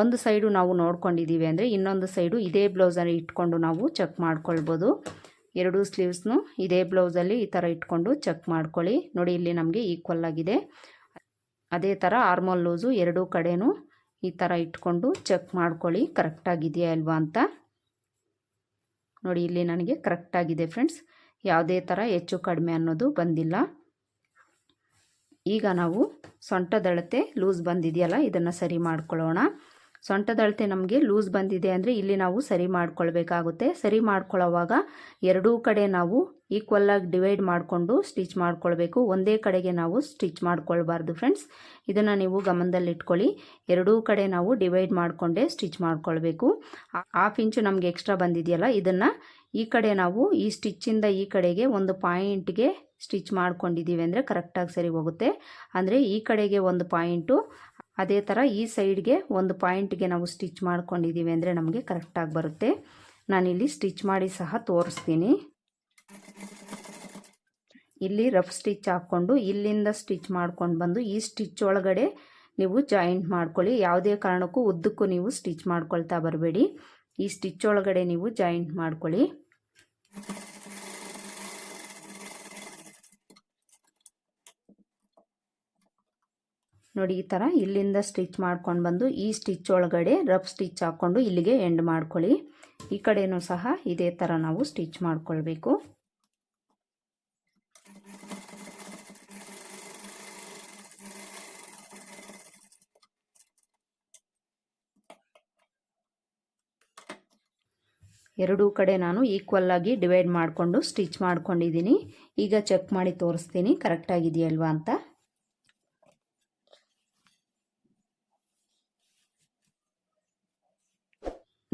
ಒಂದು ಸೈಡು ನಾವು ನೋಡ್ಕೊಂಡಿದ್ದೀವಿ ಅಂದರೆ ಇನ್ನೊಂದು ಸೈಡು ಇದೇ ಬ್ಲೌಸನ್ನು ಇಟ್ಕೊಂಡು ನಾವು ಚೆಕ್ ಮಾಡ್ಕೊಳ್ಬೋದು. ಎರಡೂ ಸ್ಲೀವ್ಸ್ನು ಇದೇ ಬ್ಲೌಸಲ್ಲಿ ಈ ಥರ ಇಟ್ಕೊಂಡು ಚೆಕ್ ಮಾಡ್ಕೊಳ್ಳಿ. ನೋಡಿ, ಇಲ್ಲಿ ನಮಗೆ ಈಕ್ವಲ್ ಆಗಿದೆ. ಅದೇ ಥರ ಆರ್ಮಲ್ ಲೂಸು ಎರಡೂ ಕಡೆಯೂ ಈ ಥರ ಇಟ್ಕೊಂಡು ಚೆಕ್ ಮಾಡ್ಕೊಳ್ಳಿ. ಕರೆಕ್ಟಾಗಿದೆಯಾ ಅಲ್ವಾ ಅಂತ. ನೋಡಿ, ಇಲ್ಲಿ ನನಗೆ ಕರೆಕ್ಟಾಗಿದೆ ಫ್ರೆಂಡ್ಸ್. ಯಾವುದೇ ಥರ ಹೆಚ್ಚು ಕಡಿಮೆ ಅನ್ನೋದು ಬಂದಿಲ್ಲ. ಈಗ ನಾವು ಸೊಂಟದಳತೆ ಲೂಸ್ ಬಂದಿದೆಯಲ್ಲ, ಇದನ್ನು ಸರಿ ಮಾಡ್ಕೊಳ್ಳೋಣ. ಸೊಂಟದಳತೆ ನಮಗೆ ಲೂಸ್ ಬಂದಿದೆ ಅಂದರೆ ಇಲ್ಲಿ ನಾವು ಸರಿ ಮಾಡ್ಕೊಳ್ಬೇಕಾಗುತ್ತೆ. ಸರಿ ಮಾಡ್ಕೊಳ್ಳೋವಾಗ ಎರಡೂ ಕಡೆ ನಾವು ಈಕ್ವಲ್ಲಾಗಿ ಡಿವೈಡ್ ಮಾಡಿಕೊಂಡು ಸ್ಟಿಚ್ ಮಾಡ್ಕೊಳ್ಬೇಕು. ಒಂದೇ ಕಡೆಗೆ ನಾವು ಸ್ಟಿಚ್ ಮಾಡ್ಕೊಳ್ಬಾರ್ದು ಫ್ರೆಂಡ್ಸ್ ಇದನ್ನು ನೀವು ಗಮನದಲ್ಲಿಟ್ಕೊಳ್ಳಿ. ಎರಡೂ ಕಡೆ ನಾವು ಡಿವೈಡ್ ಮಾಡಿಕೊಂಡೇ ಸ್ಟಿಚ್ ಮಾಡ್ಕೊಳ್ಬೇಕು. ಹಾಫ್ ಇಂಚು ನಮಗೆ ಎಕ್ಸ್ಟ್ರಾ ಬಂದಿದೆಯಲ್ಲ, ಇದನ್ನು ಈ ಕಡೆ ನಾವು ಈ ಸ್ಟಿಚ್ಚಿಂದ ಈ ಕಡೆಗೆ ಒಂದು ಪಾಯಿಂಟ್ಗೆ ಸ್ಟಿಚ್ ಮಾಡ್ಕೊಂಡಿದ್ದೀವಿ ಅಂದರೆ ಕರೆಕ್ಟಾಗಿ ಸರಿ ಹೋಗುತ್ತೆ. ಅಂದರೆ ಈ ಕಡೆಗೆ ಒಂದು ಪಾಯಿಂಟು ಅದೇ ಥರ ಈ ಸೈಡ್ಗೆ ಒಂದು ಪಾಯಿಂಟ್ಗೆ ನಾವು ಸ್ಟಿಚ್ ಮಾಡ್ಕೊಂಡಿದ್ದೀವಿ ಅಂದರೆ ನಮಗೆ ಕರೆಕ್ಟಾಗಿ ಬರುತ್ತೆ. ನಾನಿಲ್ಲಿ ಸ್ಟಿಚ್ ಮಾಡಿ ಸಹ ತೋರಿಸ್ತೀನಿ. ಇಲ್ಲಿ ರಫ್ ಸ್ಟಿಚ್ ಹಾಕ್ಕೊಂಡು ಇಲ್ಲಿಂದ ಸ್ಟಿಚ್ ಮಾಡ್ಕೊಂಡು ಬಂದು ಈ ಸ್ಟಿಚ್ ಒಳಗಡೆ ನೀವು ಜಾಯಿಂಟ್ ಮಾಡ್ಕೊಳ್ಳಿ. ಯಾವುದೇ ಕಾರಣಕ್ಕೂ ಉದ್ದಕ್ಕೂ ನೀವು ಸ್ಟಿಚ್ ಮಾಡ್ಕೊಳ್ತಾ ಬರಬೇಡಿ. ಈ ಸ್ಟಿಚ್ ಒಳಗಡೆ ನೀವು ಜಾಯಿಂಟ್ ಮಾಡ್ಕೊಳ್ಳಿ. ನೋಡಿ ಈ ಥರ ಇಲ್ಲಿಂದ ಸ್ಟಿಚ್ ಮಾಡ್ಕೊಂಡು ಬಂದು ಈ ಸ್ಟಿಚ್ ಒಳಗಡೆ ರಫ್ ಸ್ಟಿಚ್ ಹಾಕ್ಕೊಂಡು ಇಲ್ಲಿಗೆ ಎಂಡ್ ಮಾಡ್ಕೊಳ್ಳಿ. ಈ ಕಡೆಯೂ ಸಹ ಇದೇ ಥರ ನಾವು ಸ್ಟಿಚ್ ಮಾಡ್ಕೊಳ್ಬೇಕು. ಎರಡೂ ಕಡೆ ನಾನು ಈಕ್ವಲ್ ಆಗಿ ಡಿವೈಡ್ ಮಾಡಿಕೊಂಡು ಸ್ಟಿಚ್ ಮಾಡ್ಕೊಂಡಿದ್ದೀನಿ. ಈಗ ಚೆಕ್ ಮಾಡಿ ತೋರಿಸ್ತೀನಿ. ಕರೆಕ್ಟಾಗಿದೆಯಲ್ವಾ ಅಂತ.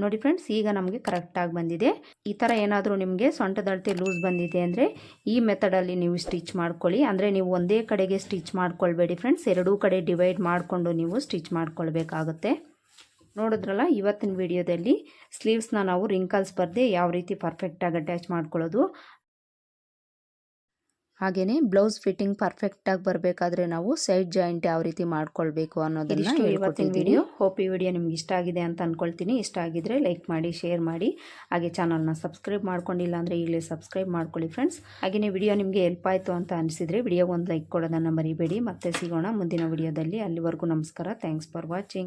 ನೋಡಿ ಫ್ರೆಂಡ್ಸ್ ಈಗ ನಮಗೆ ಕರೆಕ್ಟಾಗಿ ಬಂದಿದೆ. ಈ ಥರ ಏನಾದರೂ ನಿಮಗೆ ಸೊಂಟದಳತೆ ಲೂಸ್ ಬಂದಿದೆ ಅಂದರೆ ಈ ಮೆಥಡಲ್ಲಿ ನೀವು ಸ್ಟಿಚ್ ಮಾಡ್ಕೊಳ್ಳಿ. ಅಂದರೆ ನೀವು ಒಂದೇ ಕಡೆಗೆ ಸ್ಟಿಚ್ ಮಾಡ್ಕೊಳ್ಬೇಡಿ ಫ್ರೆಂಡ್ಸ್ ಎರಡೂ ಕಡೆ ಡಿವೈಡ್ ಮಾಡಿಕೊಂಡು ನೀವು ಸ್ಟಿಚ್ ಮಾಡ್ಕೊಳ್ಬೇಕಾಗುತ್ತೆ. ನೋಡಿದ್ರಲ್ಲ, ಇವತ್ತಿನ ವಿಡಿಯೋದಲ್ಲಿ ಸ್ಲೀವ್ಸ್ನ ನಾವು ರಿಂಕಲ್ಸ್ ಬರದೆ ಯಾವ ರೀತಿ ಪರ್ಫೆಕ್ಟಾಗಿ ಅಟ್ಯಾಚ್ ಮಾಡ್ಕೊಳ್ಳೋದು? ಹಾಗೆಯೇ ಬ್ಲೌಸ್ ಫಿಟ್ಟಿಂಗ್ ಪರ್ಫೆಕ್ಟಾಗಿ ಬರಬೇಕಾದ್ರೆ ನಾವು ಸೈಡ್ ಜಾಯಿಂಟ್ ಯಾವ ರೀತಿ ಮಾಡ್ಕೊಳ್ಬೇಕು ಅನ್ನೋದನ್ನ ಹೇಳ್ಕೊಡ್ತೀನಿ ಇವತ್ತಿನ ವಿಡಿಯೋ ಹೋಪ್ ಈ ವಿಡಿಯೋ ನಿಮ್ಗೆ ಇಷ್ಟ ಆಗಿದೆ ಅಂತ ಅನ್ಕೊಳ್ತೀನಿ. ಇಷ್ಟ ಆಗಿದ್ರೆ ಲೈಕ್ ಮಾಡಿ ಶೇರ್ ಮಾಡಿ. ಹಾಗೆ ಚಾನಲ್ನ ಸಬ್ಸ್ಕ್ರೈಬ್ ಮಾಡ್ಕೊಂಡಿಲ್ಲ ಅಂದರೆ ಈಗಲೇ ಸಬ್ಸ್ಕ್ರೈಬ್ ಮಾಡ್ಕೊಳ್ಳಿ ಫ್ರೆಂಡ್ಸ್ ಹಾಗೆಯೇ ವಿಡಿಯೋ ನಿಮಗೆ ಹೆಲ್ಪ್ ಆಯಿತು ಅಂತ ಅನಿಸಿದರೆ ವಿಡಿಯೋ ಒಂದು ಲೈಕ್ ಕೊಡೋದನ್ನು ಮರಿಬೇಡಿ. ಮತ್ತೆ ಸಿಗೋಣ ಮುಂದಿನ ವಿಡಿಯೋದಲ್ಲಿ ಅಲ್ಲಿವರೆಗೂ ನಮಸ್ಕಾರ. Thanks for watching